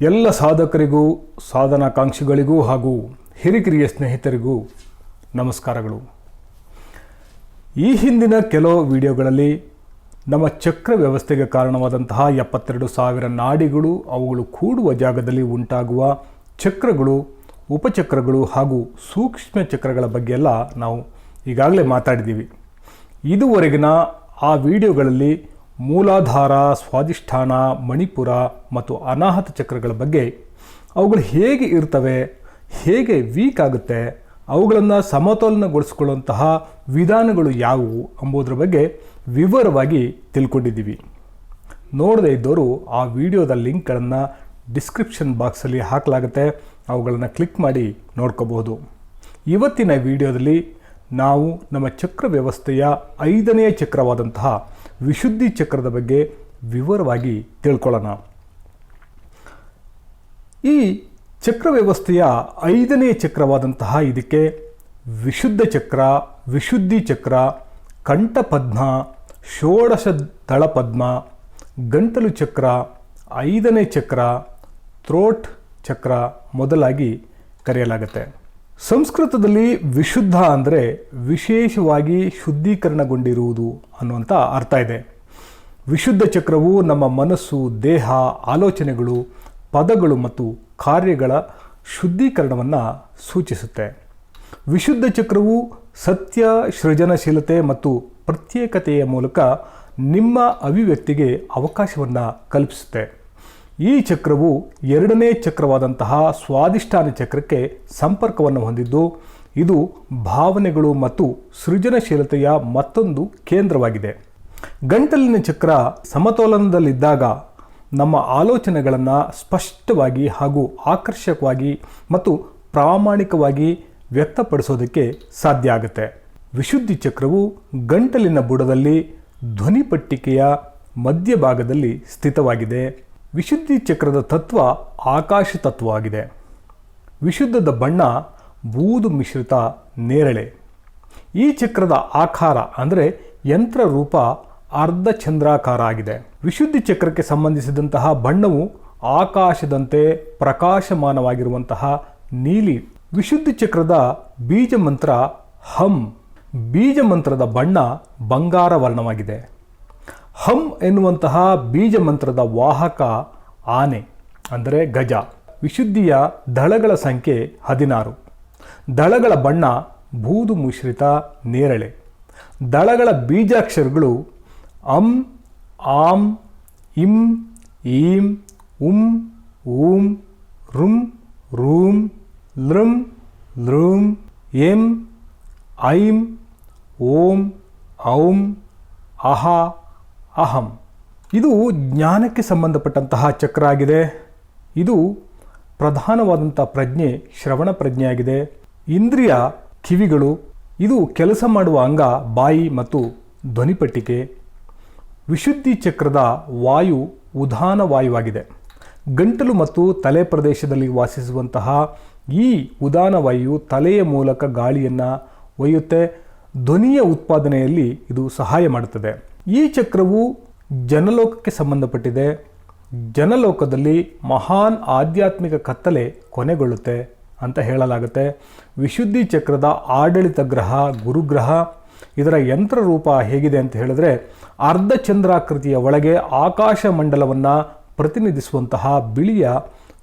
ಎಲ್ಲ ಸಾಧಕರಿಗೂ, ಸಾಧನಾಕಾಂಕ್ಷಿಗಳಿಗೂ ಹಾಗೂ ಹಿರಿಕಿರಿಯ ಸ್ನೇಹಿತರಿಗೂ ನಮಸ್ಕಾರಗಳು. ಈ ಹಿಂದಿನ ಕೆಲವು ವಿಡಿಯೋಗಳಲ್ಲಿ ನಮ್ಮ ಚಕ್ರ ವ್ಯವಸ್ಥೆಗೆ ಕಾರಣವಾದಂತಹ ಎಪ್ಪತ್ತೆರಡು ಸಾವಿರ ನಾಡಿಗಳು, ಅವುಗಳು ಕೂಡುವ ಜಾಗದಲ್ಲಿ ಉಂಟಾಗುವ ಚಕ್ರಗಳು, ಉಪಚಕ್ರಗಳು ಹಾಗೂ ಸೂಕ್ಷ್ಮ ಚಕ್ರಗಳ ಬಗ್ಗೆ ಎಲ್ಲ ನಾವು ಈಗಾಗಲೇ ಮಾತಾಡಿದ್ದೀವಿ. ಇದುವರೆಗಿನ ಆ ವಿಡಿಯೋಗಳಲ್ಲಿ ಮೂಲಾಧಾರ, ಸ್ವಾಧಿಷ್ಠಾನ, ಮಣಿಪುರ ಮತ್ತು ಅನಾಹತ ಚಕ್ರಗಳ ಬಗ್ಗೆ ಅವುಗಳು ಹೇಗೆ ಇರ್ತವೆ, ಹೇಗೆ ವೀಕ್ ಆಗುತ್ತೆ, ಅವುಗಳನ್ನು ಸಮತೋಲನಗೊಳಿಸಿಕೊಳ್ಳುವಂತಹ ವಿಧಾನಗಳು ಯಾವುವು ಎಂಬುದರ ಬಗ್ಗೆ ವಿವರವಾಗಿ ತಿಳ್ಕೊಂಡಿದ್ದೀವಿ. ನೋಡದೇ ಇದ್ದವರು ಆ ವಿಡಿಯೋದ ಲಿಂಕ್ಗಳನ್ನು ಡಿಸ್ಕ್ರಿಪ್ಷನ್ ಬಾಕ್ಸಲ್ಲಿ ಹಾಕಲಾಗುತ್ತೆ, ಅವುಗಳನ್ನು ಕ್ಲಿಕ್ ಮಾಡಿ ನೋಡ್ಕೋಬಹುದು. ಇವತ್ತಿನ ವಿಡಿಯೋದಲ್ಲಿ ನಾವು ನಮ್ಮ ಚಕ್ರ ವ್ಯವಸ್ಥೆಯ ಐದನೆಯ ಚಕ್ರವಾದಂತಹ ವಿಶುದ್ಧಿ ಚಕ್ರದ ಬಗ್ಗೆ ವಿವರವಾಗಿ ತಿಳ್ಕೊಳ್ಳೋಣ. ಈ ಚಕ್ರ ವ್ಯವಸ್ಥೆಯ ಐದನೇ ಚಕ್ರವಾದಂತಹ ಇದಕ್ಕೆ ವಿಶುದ್ಧ ಚಕ್ರ, ವಿಶುದ್ಧಿ ಚಕ್ರ, ಕಂಠಪದ್ಮ, ಷೋಡಶ ದಳಪದ್ಮ ಗಂಟಲು ಚಕ್ರ, ಐದನೇ ಚಕ್ರ, ಥ್ರೋಟ್ ಚಕ್ರ ಮೊದಲಾಗಿ ಕರೆಯಲಾಗುತ್ತೆ. ಸಂಸ್ಕೃತದಲ್ಲಿ ವಿಶುದ್ಧ ಅಂದರೆ ವಿಶೇಷವಾಗಿ ಶುದ್ಧೀಕರಣಗೊಂಡಿರುವುದು ಅನ್ನುವಂಥ ಅರ್ಥ ಇದೆ. ವಿಶುದ್ಧ ಚಕ್ರವು ನಮ್ಮ ಮನಸ್ಸು, ದೇಹ, ಆಲೋಚನೆಗಳು, ಪದಗಳು ಮತ್ತು ಕಾರ್ಯಗಳ ಶುದ್ಧೀಕರಣವನ್ನು ಸೂಚಿಸುತ್ತೆ. ವಿಶುದ್ಧ ಚಕ್ರವು ಸತ್ಯ, ಸೃಜನಶೀಲತೆ ಮತ್ತು ಪ್ರತ್ಯೇಕತೆಯ ಮೂಲಕ ನಿಮ್ಮ ಅಭಿವ್ಯಕ್ತಿಗೆ ಅವಕಾಶವನ್ನು ಕಲ್ಪಿಸುತ್ತೆ. ಈ ಚಕ್ರವು ಎರಡನೇ ಚಕ್ರವಾದಂತಹ ಸ್ವಾದಿಷ್ಠಾನ ಚಕ್ರಕ್ಕೆ ಸಂಪರ್ಕವನ್ನು ಹೊಂದಿದ್ದು, ಇದು ಭಾವನೆಗಳು ಮತ್ತು ಸೃಜನಶೀಲತೆಯ ಮತ್ತೊಂದು ಕೇಂದ್ರವಾಗಿದೆ. ಗಂಟಲಿನ ಚಕ್ರ ಸಮತೋಲನದಲ್ಲಿದ್ದಾಗ ನಮ್ಮ ಆಲೋಚನೆಗಳನ್ನು ಸ್ಪಷ್ಟವಾಗಿ ಹಾಗೂ ಆಕರ್ಷಕವಾಗಿ ಮತ್ತು ಪ್ರಾಮಾಣಿಕವಾಗಿ ವ್ಯಕ್ತಪಡಿಸೋದಕ್ಕೆ ಸಾಧ್ಯ ಆಗುತ್ತೆ. ವಿಶುದ್ಧಿ ಚಕ್ರವು ಗಂಟಲಿನ ಬುಡದಲ್ಲಿ ಧ್ವನಿಪಟ್ಟಿಕೆಯ ಮಧ್ಯಭಾಗದಲ್ಲಿ ಸ್ಥಿತವಾಗಿದೆ. ವಿಶುದ್ಧಿ ಚಕ್ರದ ತತ್ವ ಆಕಾಶ ತತ್ವ ಆಗಿದೆ ವಿಶುದ್ಧದ ಬಣ್ಣ ಬೂದು ಮಿಶ್ರಿತ ನೇರಳೆ. ಈ ಚಕ್ರದ ಆಕಾರ ಅಂದರೆ ಯಂತ್ರ ರೂಪ ಅರ್ಧ ಚಂದ್ರಾಕಾರ ಆಗಿದೆ. ವಿಶುದ್ಧಿ ಚಕ್ರಕ್ಕೆ ಸಂಬಂಧಿಸಿದಂತಹ ಬಣ್ಣವು ಆಕಾಶದಂತೆ ಪ್ರಕಾಶಮಾನವಾಗಿರುವಂತಹ ನೀಲಿ. ವಿಶುದ್ಧಿ ಚಕ್ರದ ಬೀಜ ಮಂತ್ರ ಹಂ ಬೀಜ ಮಂತ್ರದ ಬಣ್ಣ ಬಂಗಾರ ವರ್ಣವಾಗಿದೆ ಹಂ ಎನ್ನುವಂತಹ ಬೀಜ ಮಂತ್ರದ ವಾಹಕ ಆನೆ, ಅಂದರೆ ಗಜ. ವಿಶುದ್ಧಿಯ ದಳಗಳ ಸಂಖ್ಯೆ ಹದಿನಾರು. ದಳಗಳ ಬಣ್ಣ ಬೂದು ಮಿಶ್ರಿತ ನೇರಳೆ. ದಳಗಳ ಬೀಜಾಕ್ಷರಗಳು ಅಂ, ಆಂ, ಇಂ, ಈಂ, ಉಂ, ಊಂ, ರುಂ, ರೂಂ, ಲೃಂ ಲೃಂ, ಎಂ, ಐಂ, ಓಂ, ಔಂ, ಅಹ ಅಹಂ. ಇದು ಜ್ಞಾನಕ್ಕೆ ಸಂಬಂಧಪಟ್ಟಂತಹ ಚಕ್ರ ಆಗಿದೆ. ಇದು ಪ್ರಧಾನವಾದಂಥ ಪ್ರಜ್ಞೆ, ಶ್ರವಣ ಪ್ರಜ್ಞೆ ಆಗಿದೆ. ಇಂದ್ರಿಯ ಕಿವಿಗಳು, ಇದು ಕೆಲಸ ಮಾಡುವ ಅಂಗ, ಬಾಯಿ ಮತ್ತು ಧ್ವನಿಪಟ್ಟಿಕೆ ವಿಶುದ್ಧಿ ಚಕ್ರದ ವಾಯು ಉದಾನ ವಾಯುವಾಗಿದೆ. ಗಂಟಲು ಮತ್ತು ತಲೆ ಪ್ರದೇಶದಲ್ಲಿ ವಾಸಿಸುವಂತಹ ಈ ಉದಾನ ವಾಯು ತಲೆಯ ಮೂಲಕ ಗಾಳಿಯನ್ನು ಒಯ್ಯುತ್ತೆ. ಧ್ವನಿಯ ಉತ್ಪಾದನೆಯಲ್ಲಿ ಇದು ಸಹಾಯ ಮಾಡುತ್ತದೆ. ಈ ಚಕ್ರವು ಜನಲೋಕಕ್ಕೆ ಸಂಬಂಧಪಟ್ಟಿದೆ. ಜನಲೋಕದಲ್ಲಿ ಮಹಾನ್ ಆಧ್ಯಾತ್ಮಿಕ ಕತ್ತಲೆ ಕೊನೆಗೊಳ್ಳುತ್ತೆ ಅಂತ ಹೇಳಲಾಗುತ್ತೆ. ವಿಶುದ್ಧಿ ಚಕ್ರದ ಆಡಳಿತ ಗ್ರಹ, ಗುರುಗ್ರಹ, ಇದರ ಯಂತ್ರ ರೂಪ ಹೇಗಿದೆ ಅಂತ ಹೇಳಿದ್ರೆ, ಅರ್ಧ ಚಂದ್ರಾಕೃತಿಯ ಒಳಗೆ ಆಕಾಶ ಮಂಡಲವನ್ನು ಪ್ರತಿನಿಧಿಸುವಂತಹ ಬಿಳಿಯ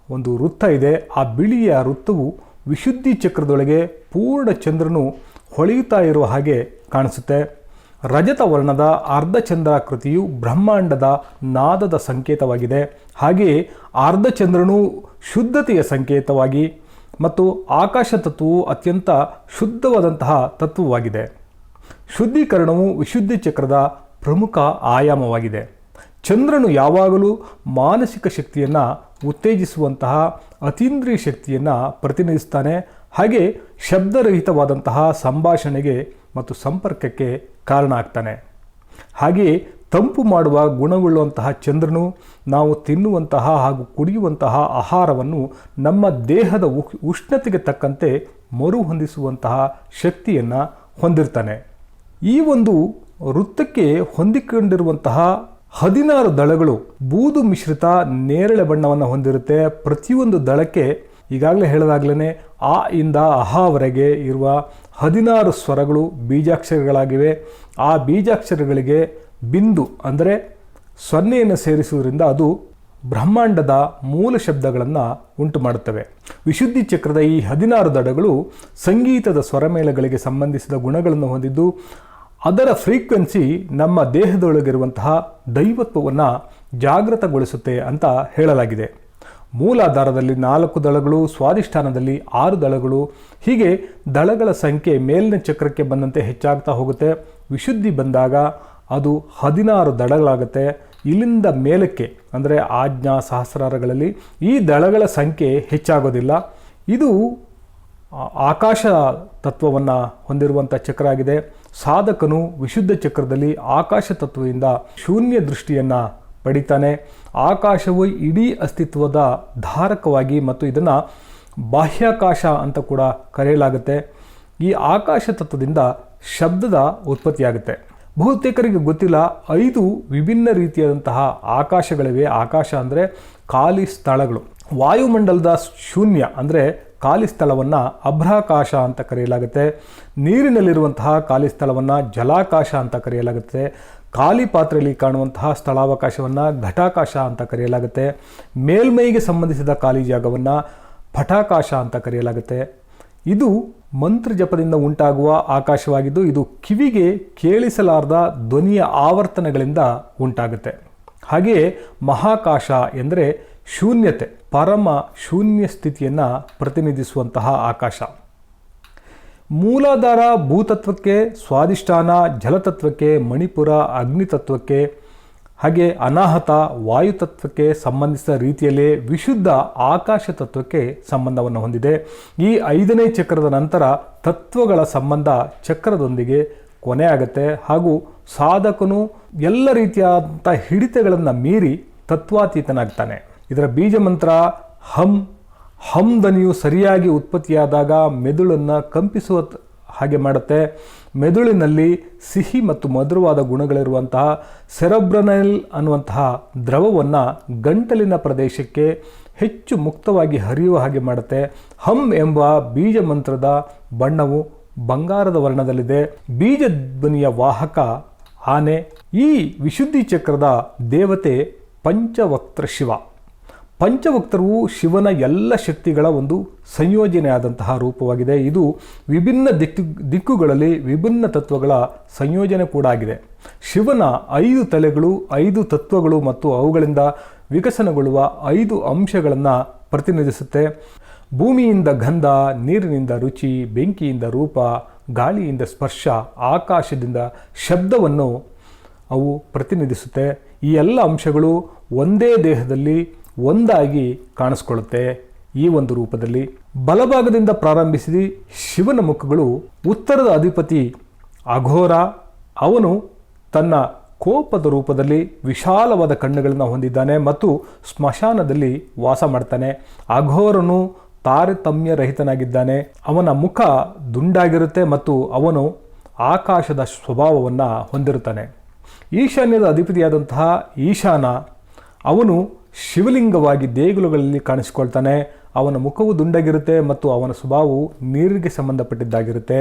ಒಂದು ವೃತ್ತ ಇದೆ. ಆ ಬಿಳಿಯ ವೃತ್ತವು ವಿಶುದ್ಧಿ ಚಕ್ರದೊಳಗೆ ಪೂರ್ಣ ಚಂದ್ರನು ಹೊಳೆಯುತ್ತಾ ಇರುವ ಹಾಗೆ ಕಾಣಿಸುತ್ತೆ. ರಜತ ವರ್ಣದ ಅರ್ಧಚಂದ್ರಾಕೃತಿಯು ಬ್ರಹ್ಮಾಂಡದ ನಾದದ ಸಂಕೇತವಾಗಿದೆ. ಹಾಗೆಯೇ ಅರ್ಧಚಂದ್ರನು ಶುದ್ಧತೆಯ ಸಂಕೇತವಾಗಿ ಮತ್ತು ಆಕಾಶ ತತ್ವವು ಅತ್ಯಂತ ಶುದ್ಧವಾದಂತಹ ತತ್ವವಾಗಿದೆ. ಶುದ್ಧೀಕರಣವು ವಿಶುದ್ಧಿ ಚಕ್ರದ ಪ್ರಮುಖ ಆಯಾಮವಾಗಿದೆ. ಚಂದ್ರನು ಯಾವಾಗಲೂ ಮಾನಸಿಕ ಶಕ್ತಿಯನ್ನು ಉತ್ತೇಜಿಸುವಂತಹ ಅತೀಂದ್ರಿಯ ಶಕ್ತಿಯನ್ನು ಪ್ರತಿನಿಧಿಸ್ತಾನೆ. ಹಾಗೆ ಶಬ್ದರಹಿತವಾದಂತಹ ಸಂಭಾಷಣೆಗೆ ಮತ್ತು ಸಂಪರ್ಕಕ್ಕೆ ಕಾರಣ ಆಗ್ತಾನೆ. ಹಾಗೆಯೇ ತಂಪು ಮಾಡುವ ಗುಣವುಳ್ಳುವಂತಹ ಚಂದ್ರನು ನಾವು ತಿನ್ನುವಂತಹ ಹಾಗೂ ಕುಡಿಯುವಂತಹ ಆಹಾರವನ್ನು ನಮ್ಮ ದೇಹದ ಉಷ್ಣತೆಗೆ ತಕ್ಕಂತೆ ಮರುಹೊಂದಿಸುವಂತಹ ಶಕ್ತಿಯನ್ನು ಹೊಂದಿರ್ತಾನೆ. ಈ ಒಂದು ವೃತ್ತಕ್ಕೆ ಹೊಂದಿಕೊಂಡಿರುವಂತಹ ಹದಿನಾರು ದಳಗಳು ಬೂದು ಮಿಶ್ರಿತ ನೇರಳೆ ಬಣ್ಣವನ್ನು ಹೊಂದಿರುತ್ತೆ. ಪ್ರತಿಯೊಂದು ದಳಕ್ಕೆ ಈಗಾಗಲೇ ಹೇಳಿದಾಗಲೇ ಆ ಇಂದ ಅಹಾವರೆಗೆ ಇರುವ ಹದಿನಾರು ಸ್ವರಗಳು ಬೀಜಾಕ್ಷರಗಳಾಗಿವೆ. ಆ ಬೀಜಾಕ್ಷರಗಳಿಗೆ ಬಿಂದು ಅಂದರೆ ಸೊನ್ನೆಯನ್ನು ಸೇರಿಸುವುದರಿಂದ ಅದು ಬ್ರಹ್ಮಾಂಡದ ಮೂಲ ಶಬ್ದಗಳನ್ನು ಉಂಟು ಮಾಡುತ್ತವೆ. ವಿಶುದ್ಧಿ ಚಕ್ರದ ಈ ಹದಿನಾರು ದಡಗಳು ಸಂಗೀತದ ಸ್ವರಮೇಳಗಳಿಗೆ ಸಂಬಂಧಿಸಿದ ಗುಣಗಳನ್ನು ಹೊಂದಿದ್ದು, ಅದರ ಫ್ರೀಕ್ವೆನ್ಸಿ ನಮ್ಮ ದೇಹದೊಳಗಿರುವಂತಹ ದೈವತ್ವವನ್ನು ಜಾಗೃತಗೊಳಿಸುತ್ತೆ ಅಂತ ಹೇಳಲಾಗಿದೆ. ಮೂಲಾಧಾರದಲ್ಲಿ ನಾಲ್ಕು ದಳಗಳು, ಸ್ವಾಧಿಷ್ಠಾನದಲ್ಲಿ ಆರು ದಳಗಳು. ಹೀಗೆ ದಳಗಳ ಸಂಖ್ಯೆ ಮೇಲಿನ ಚಕ್ರಕ್ಕೆ ಬಂದಂತೆ ಹೆಚ್ಚಾಗ್ತಾ ಹೋಗುತ್ತೆ. ವಿಶುದ್ಧಿ ಬಂದಾಗ ಅದು ಹದಿನಾರು ದಳಗಳಾಗುತ್ತೆ ಇಲ್ಲಿಂದ ಮೇಲಕ್ಕೆ, ಅಂದರೆ ಆಜ್ಞಾ ಸಹಸ್ರಾರಗಳಲ್ಲಿ, ಈ ದಳಗಳ ಸಂಖ್ಯೆ ಹೆಚ್ಚಾಗೋದಿಲ್ಲ. ಇದು ಆಕಾಶ ತತ್ವವನ್ನು ಹೊಂದಿರುವಂಥ ಚಕ್ರ ಆಗಿದೆ. ಸಾಧಕನು ವಿಶುದ್ಧ ಚಕ್ರದಲ್ಲಿ ಆಕಾಶ ತತ್ವದಿಂದ ಶೂನ್ಯ ದೃಷ್ಟಿಯನ್ನು ಪಡಿತಾನೆ. ಆಕಾಶವು ಇಡೀ ಅಸ್ತಿತ್ವದ ಧಾರಕವಾಗಿ ಮತ್ತು ಇದನ್ನು ಬಾಹ್ಯಾಕಾಶ ಅಂತ ಕೂಡ ಕರೆಯಲಾಗುತ್ತೆ. ಈ ಆಕಾಶ ತತ್ವದಿಂದ ಶಬ್ದದ ಉತ್ಪತ್ತಿಯಾಗುತ್ತೆ. ಬಹುತೇಕರಿಗೆ ಗೊತ್ತಿಲ್ಲ, ಐದು ವಿಭಿನ್ನ ರೀತಿಯಾದಂತಹ ಆಕಾಶಗಳಿವೆ. ಆಕಾಶ ಅಂದರೆ ಖಾಲಿ ಸ್ಥಳಗಳು. ವಾಯುಮಂಡಲದ ಶೂನ್ಯ ಅಂದರೆ ಖಾಲಿ ಸ್ಥಳವನ್ನು ಅಭ್ರಾಕಾಶ ಅಂತ ಕರೆಯಲಾಗುತ್ತೆ. ನೀರಿನಲ್ಲಿರುವಂತಹ ಖಾಲಿ ಸ್ಥಳವನ್ನು ಜಲಾಕಾಶ ಅಂತ ಕರೆಯಲಾಗುತ್ತೆ. ಖಾಲಿ ಪಾತ್ರೆಯಲ್ಲಿ ಕಾಣುವಂತಹ ಸ್ಥಳಾವಕಾಶವನ್ನು ಘಟಾಕಾಶ ಅಂತ ಕರೆಯಲಾಗುತ್ತೆ. ಮೇಲ್ಮೈಗೆ ಸಂಬಂಧಿಸಿದ ಖಾಲಿ ಜಾಗವನ್ನು ಪಟಾಕಾಶ ಅಂತ ಕರೆಯಲಾಗುತ್ತೆ. ಇದು ಮಂತ್ರ ಜಪದಿಂದ ಉಂಟಾಗುವ ಆಕಾಶವಾಗಿದ್ದು, ಇದು ಕಿವಿಗೆ ಕೇಳಿಸಲಾರದ ಧ್ವನಿಯ ಆವರ್ತನಗಳಿಂದ ಉಂಟಾಗುತ್ತೆ. ಹಾಗೆಯೇ ಮಹಾಕಾಶ ಎಂದರೆ ಶೂನ್ಯತೆ, ಪರಮ ಶೂನ್ಯ ಸ್ಥಿತಿಯನ್ನು ಪ್ರತಿನಿಧಿಸುವಂತಹ ಆಕಾಶ. ಮೂಲಾಧಾರ ಭೂತತ್ವಕ್ಕೆ ಸ್ವಾದಿಷ್ಠಾನ ಜಲತತ್ವಕ್ಕೆ ಮಣಿಪುರ, ಅಗ್ನಿತತ್ವಕ್ಕೆ, ಹಾಗೆ ಅನಾಹತ ವಾಯುತತ್ವಕ್ಕೆ ಸಂಬಂಧಿಸಿದ ರೀತಿಯಲ್ಲೇ ವಿಶುದ್ಧ ಆಕಾಶ ತತ್ವಕ್ಕೆ ಸಂಬಂಧವನ್ನು ಹೊಂದಿದೆ. ಈ ಐದನೇ ಚಕ್ರದ ನಂತರ ತತ್ವಗಳ ಸಂಬಂಧ ಚಕ್ರದೊಂದಿಗೆ ಕೊನೆಯಾಗುತ್ತೆ ಹಾಗೂ ಸಾಧಕನು ಎಲ್ಲ ರೀತಿಯಾದಂಥ ಹಿಡಿತಗಳನ್ನು ಮೀರಿ ತತ್ವಾತೀತನಾಗ್ತಾನೆ. ಇದರ ಬೀಜ ಮಂತ್ರ ಹಂ ಹಂ ಧ್ವನಿಯು ಸರಿಯಾಗಿ ಉತ್ಪತ್ತಿಯಾದಾಗ ಮೆದುಳನ್ನು ಕಂಪಿಸುವ ಹಾಗೆ ಮಾಡುತ್ತೆ. ಮೆದುಳಿನಲ್ಲಿ ಸಿಹಿ ಮತ್ತು ಮಧುರವಾದ ಗುಣಗಳಿರುವಂತಹ ಸೆರೊಬ್ರನೈಲ್ ಅನ್ನುವಂತಹ ದ್ರವವನ್ನು ಗಂಟಲಿನ ಪ್ರದೇಶಕ್ಕೆ ಹೆಚ್ಚು ಮುಕ್ತವಾಗಿ ಹರಿಯುವ ಹಾಗೆ ಮಾಡುತ್ತೆ. ಹಮ್ ಎಂಬ ಬೀಜ ಮಂತ್ರದ ಬಣ್ಣವು ಬಂಗಾರದ ವರ್ಣದಲ್ಲಿದೆ. ಬೀಜ ಧ್ವನಿಯ ವಾಹಕ ಆನೆ ಈ ವಿಶುದ್ಧಿ ಚಕ್ರದ ದೇವತೆ ಪಂಚವಕ್ತೃ ಶಿವ. ಪಂಚವಕ್ತರವು ಶಿವನ ಎಲ್ಲ ಶಕ್ತಿಗಳ ಒಂದು ಸಂಯೋಜನೆಯಾದಂತಹ ರೂಪವಾಗಿದೆ. ಇದು ವಿಭಿನ್ನ ದಿಕ್ಕು, ದಿಕ್ಕುಗಳಲ್ಲಿ ವಿಭಿನ್ನ ತತ್ವಗಳ ಸಂಯೋಜನೆ ಕೂಡ ಆಗಿದೆ. ಶಿವನ ಐದು ತಲೆಗಳು, ಐದು ತತ್ವಗಳು ಮತ್ತು ಅವುಗಳಿಂದ ವಿಕಸನಗೊಳ್ಳುವ ಐದು ಅಂಶಗಳನ್ನು ಪ್ರತಿನಿಧಿಸುತ್ತೆ. ಭೂಮಿಯಿಂದ ಗಂಧ, ನೀರಿನಿಂದ ರುಚಿ, ಬೆಂಕಿಯಿಂದ ರೂಪ, ಗಾಳಿಯಿಂದ ಸ್ಪರ್ಶ, ಆಕಾಶದಿಂದ ಶಬ್ದವನ್ನು ಅವು ಪ್ರತಿನಿಧಿಸುತ್ತೆ. ಈ ಎಲ್ಲ ಅಂಶಗಳು ಒಂದೇ ದೇಹದಲ್ಲಿ ಒಂದಾಗಿ ಕಾಣಿಸ್ಕೊಳ್ಳುತ್ತೆ. ಈ ಒಂದು ರೂಪದಲ್ಲಿ ಬಲಭಾಗದಿಂದ ಪ್ರಾರಂಭಿಸಿ ಶಿವನ ಮುಖಗಳು ಉತ್ತರದ ಅಧಿಪತಿ ಅಘೋರ, ಅವನು ತನ್ನ ಕೋಪದ ರೂಪದಲ್ಲಿ ವಿಶಾಲವಾದ ಕಣ್ಣುಗಳನ್ನು ಹೊಂದಿದ್ದಾನೆ ಮತ್ತು ಸ್ಮಶಾನದಲ್ಲಿ ವಾಸ ಮಾಡ್ತಾನೆ. ಅಘೋರನು ತಾರತಮ್ಯ ರಹಿತನಾಗಿದ್ದಾನೆ. ಅವನ ಮುಖ ದುಂಡಾಗಿರುತ್ತೆ ಮತ್ತು ಅವನು ಆಕಾಶದ ಸ್ವಭಾವವನ್ನು ಹೊಂದಿರುತ್ತಾನೆ. ಈಶಾನ್ಯದ ಅಧಿಪತಿಯಾದಂತಹ ಈಶಾನ, ಅವನು ಶಿವಲಿಂಗವಾಗಿ ದೇಗುಲಗಳಲ್ಲಿ ಕಾಣಿಸಿಕೊಳ್ತಾನೆ. ಅವನ ಮುಖವು ದುಂಡಗಿರುತ್ತೆ ಮತ್ತು ಅವನ ಸ್ವಭಾವವು ನೀರಿಗೆ ಸಂಬಂಧಪಟ್ಟಿದ್ದಾಗಿರುತ್ತೆ.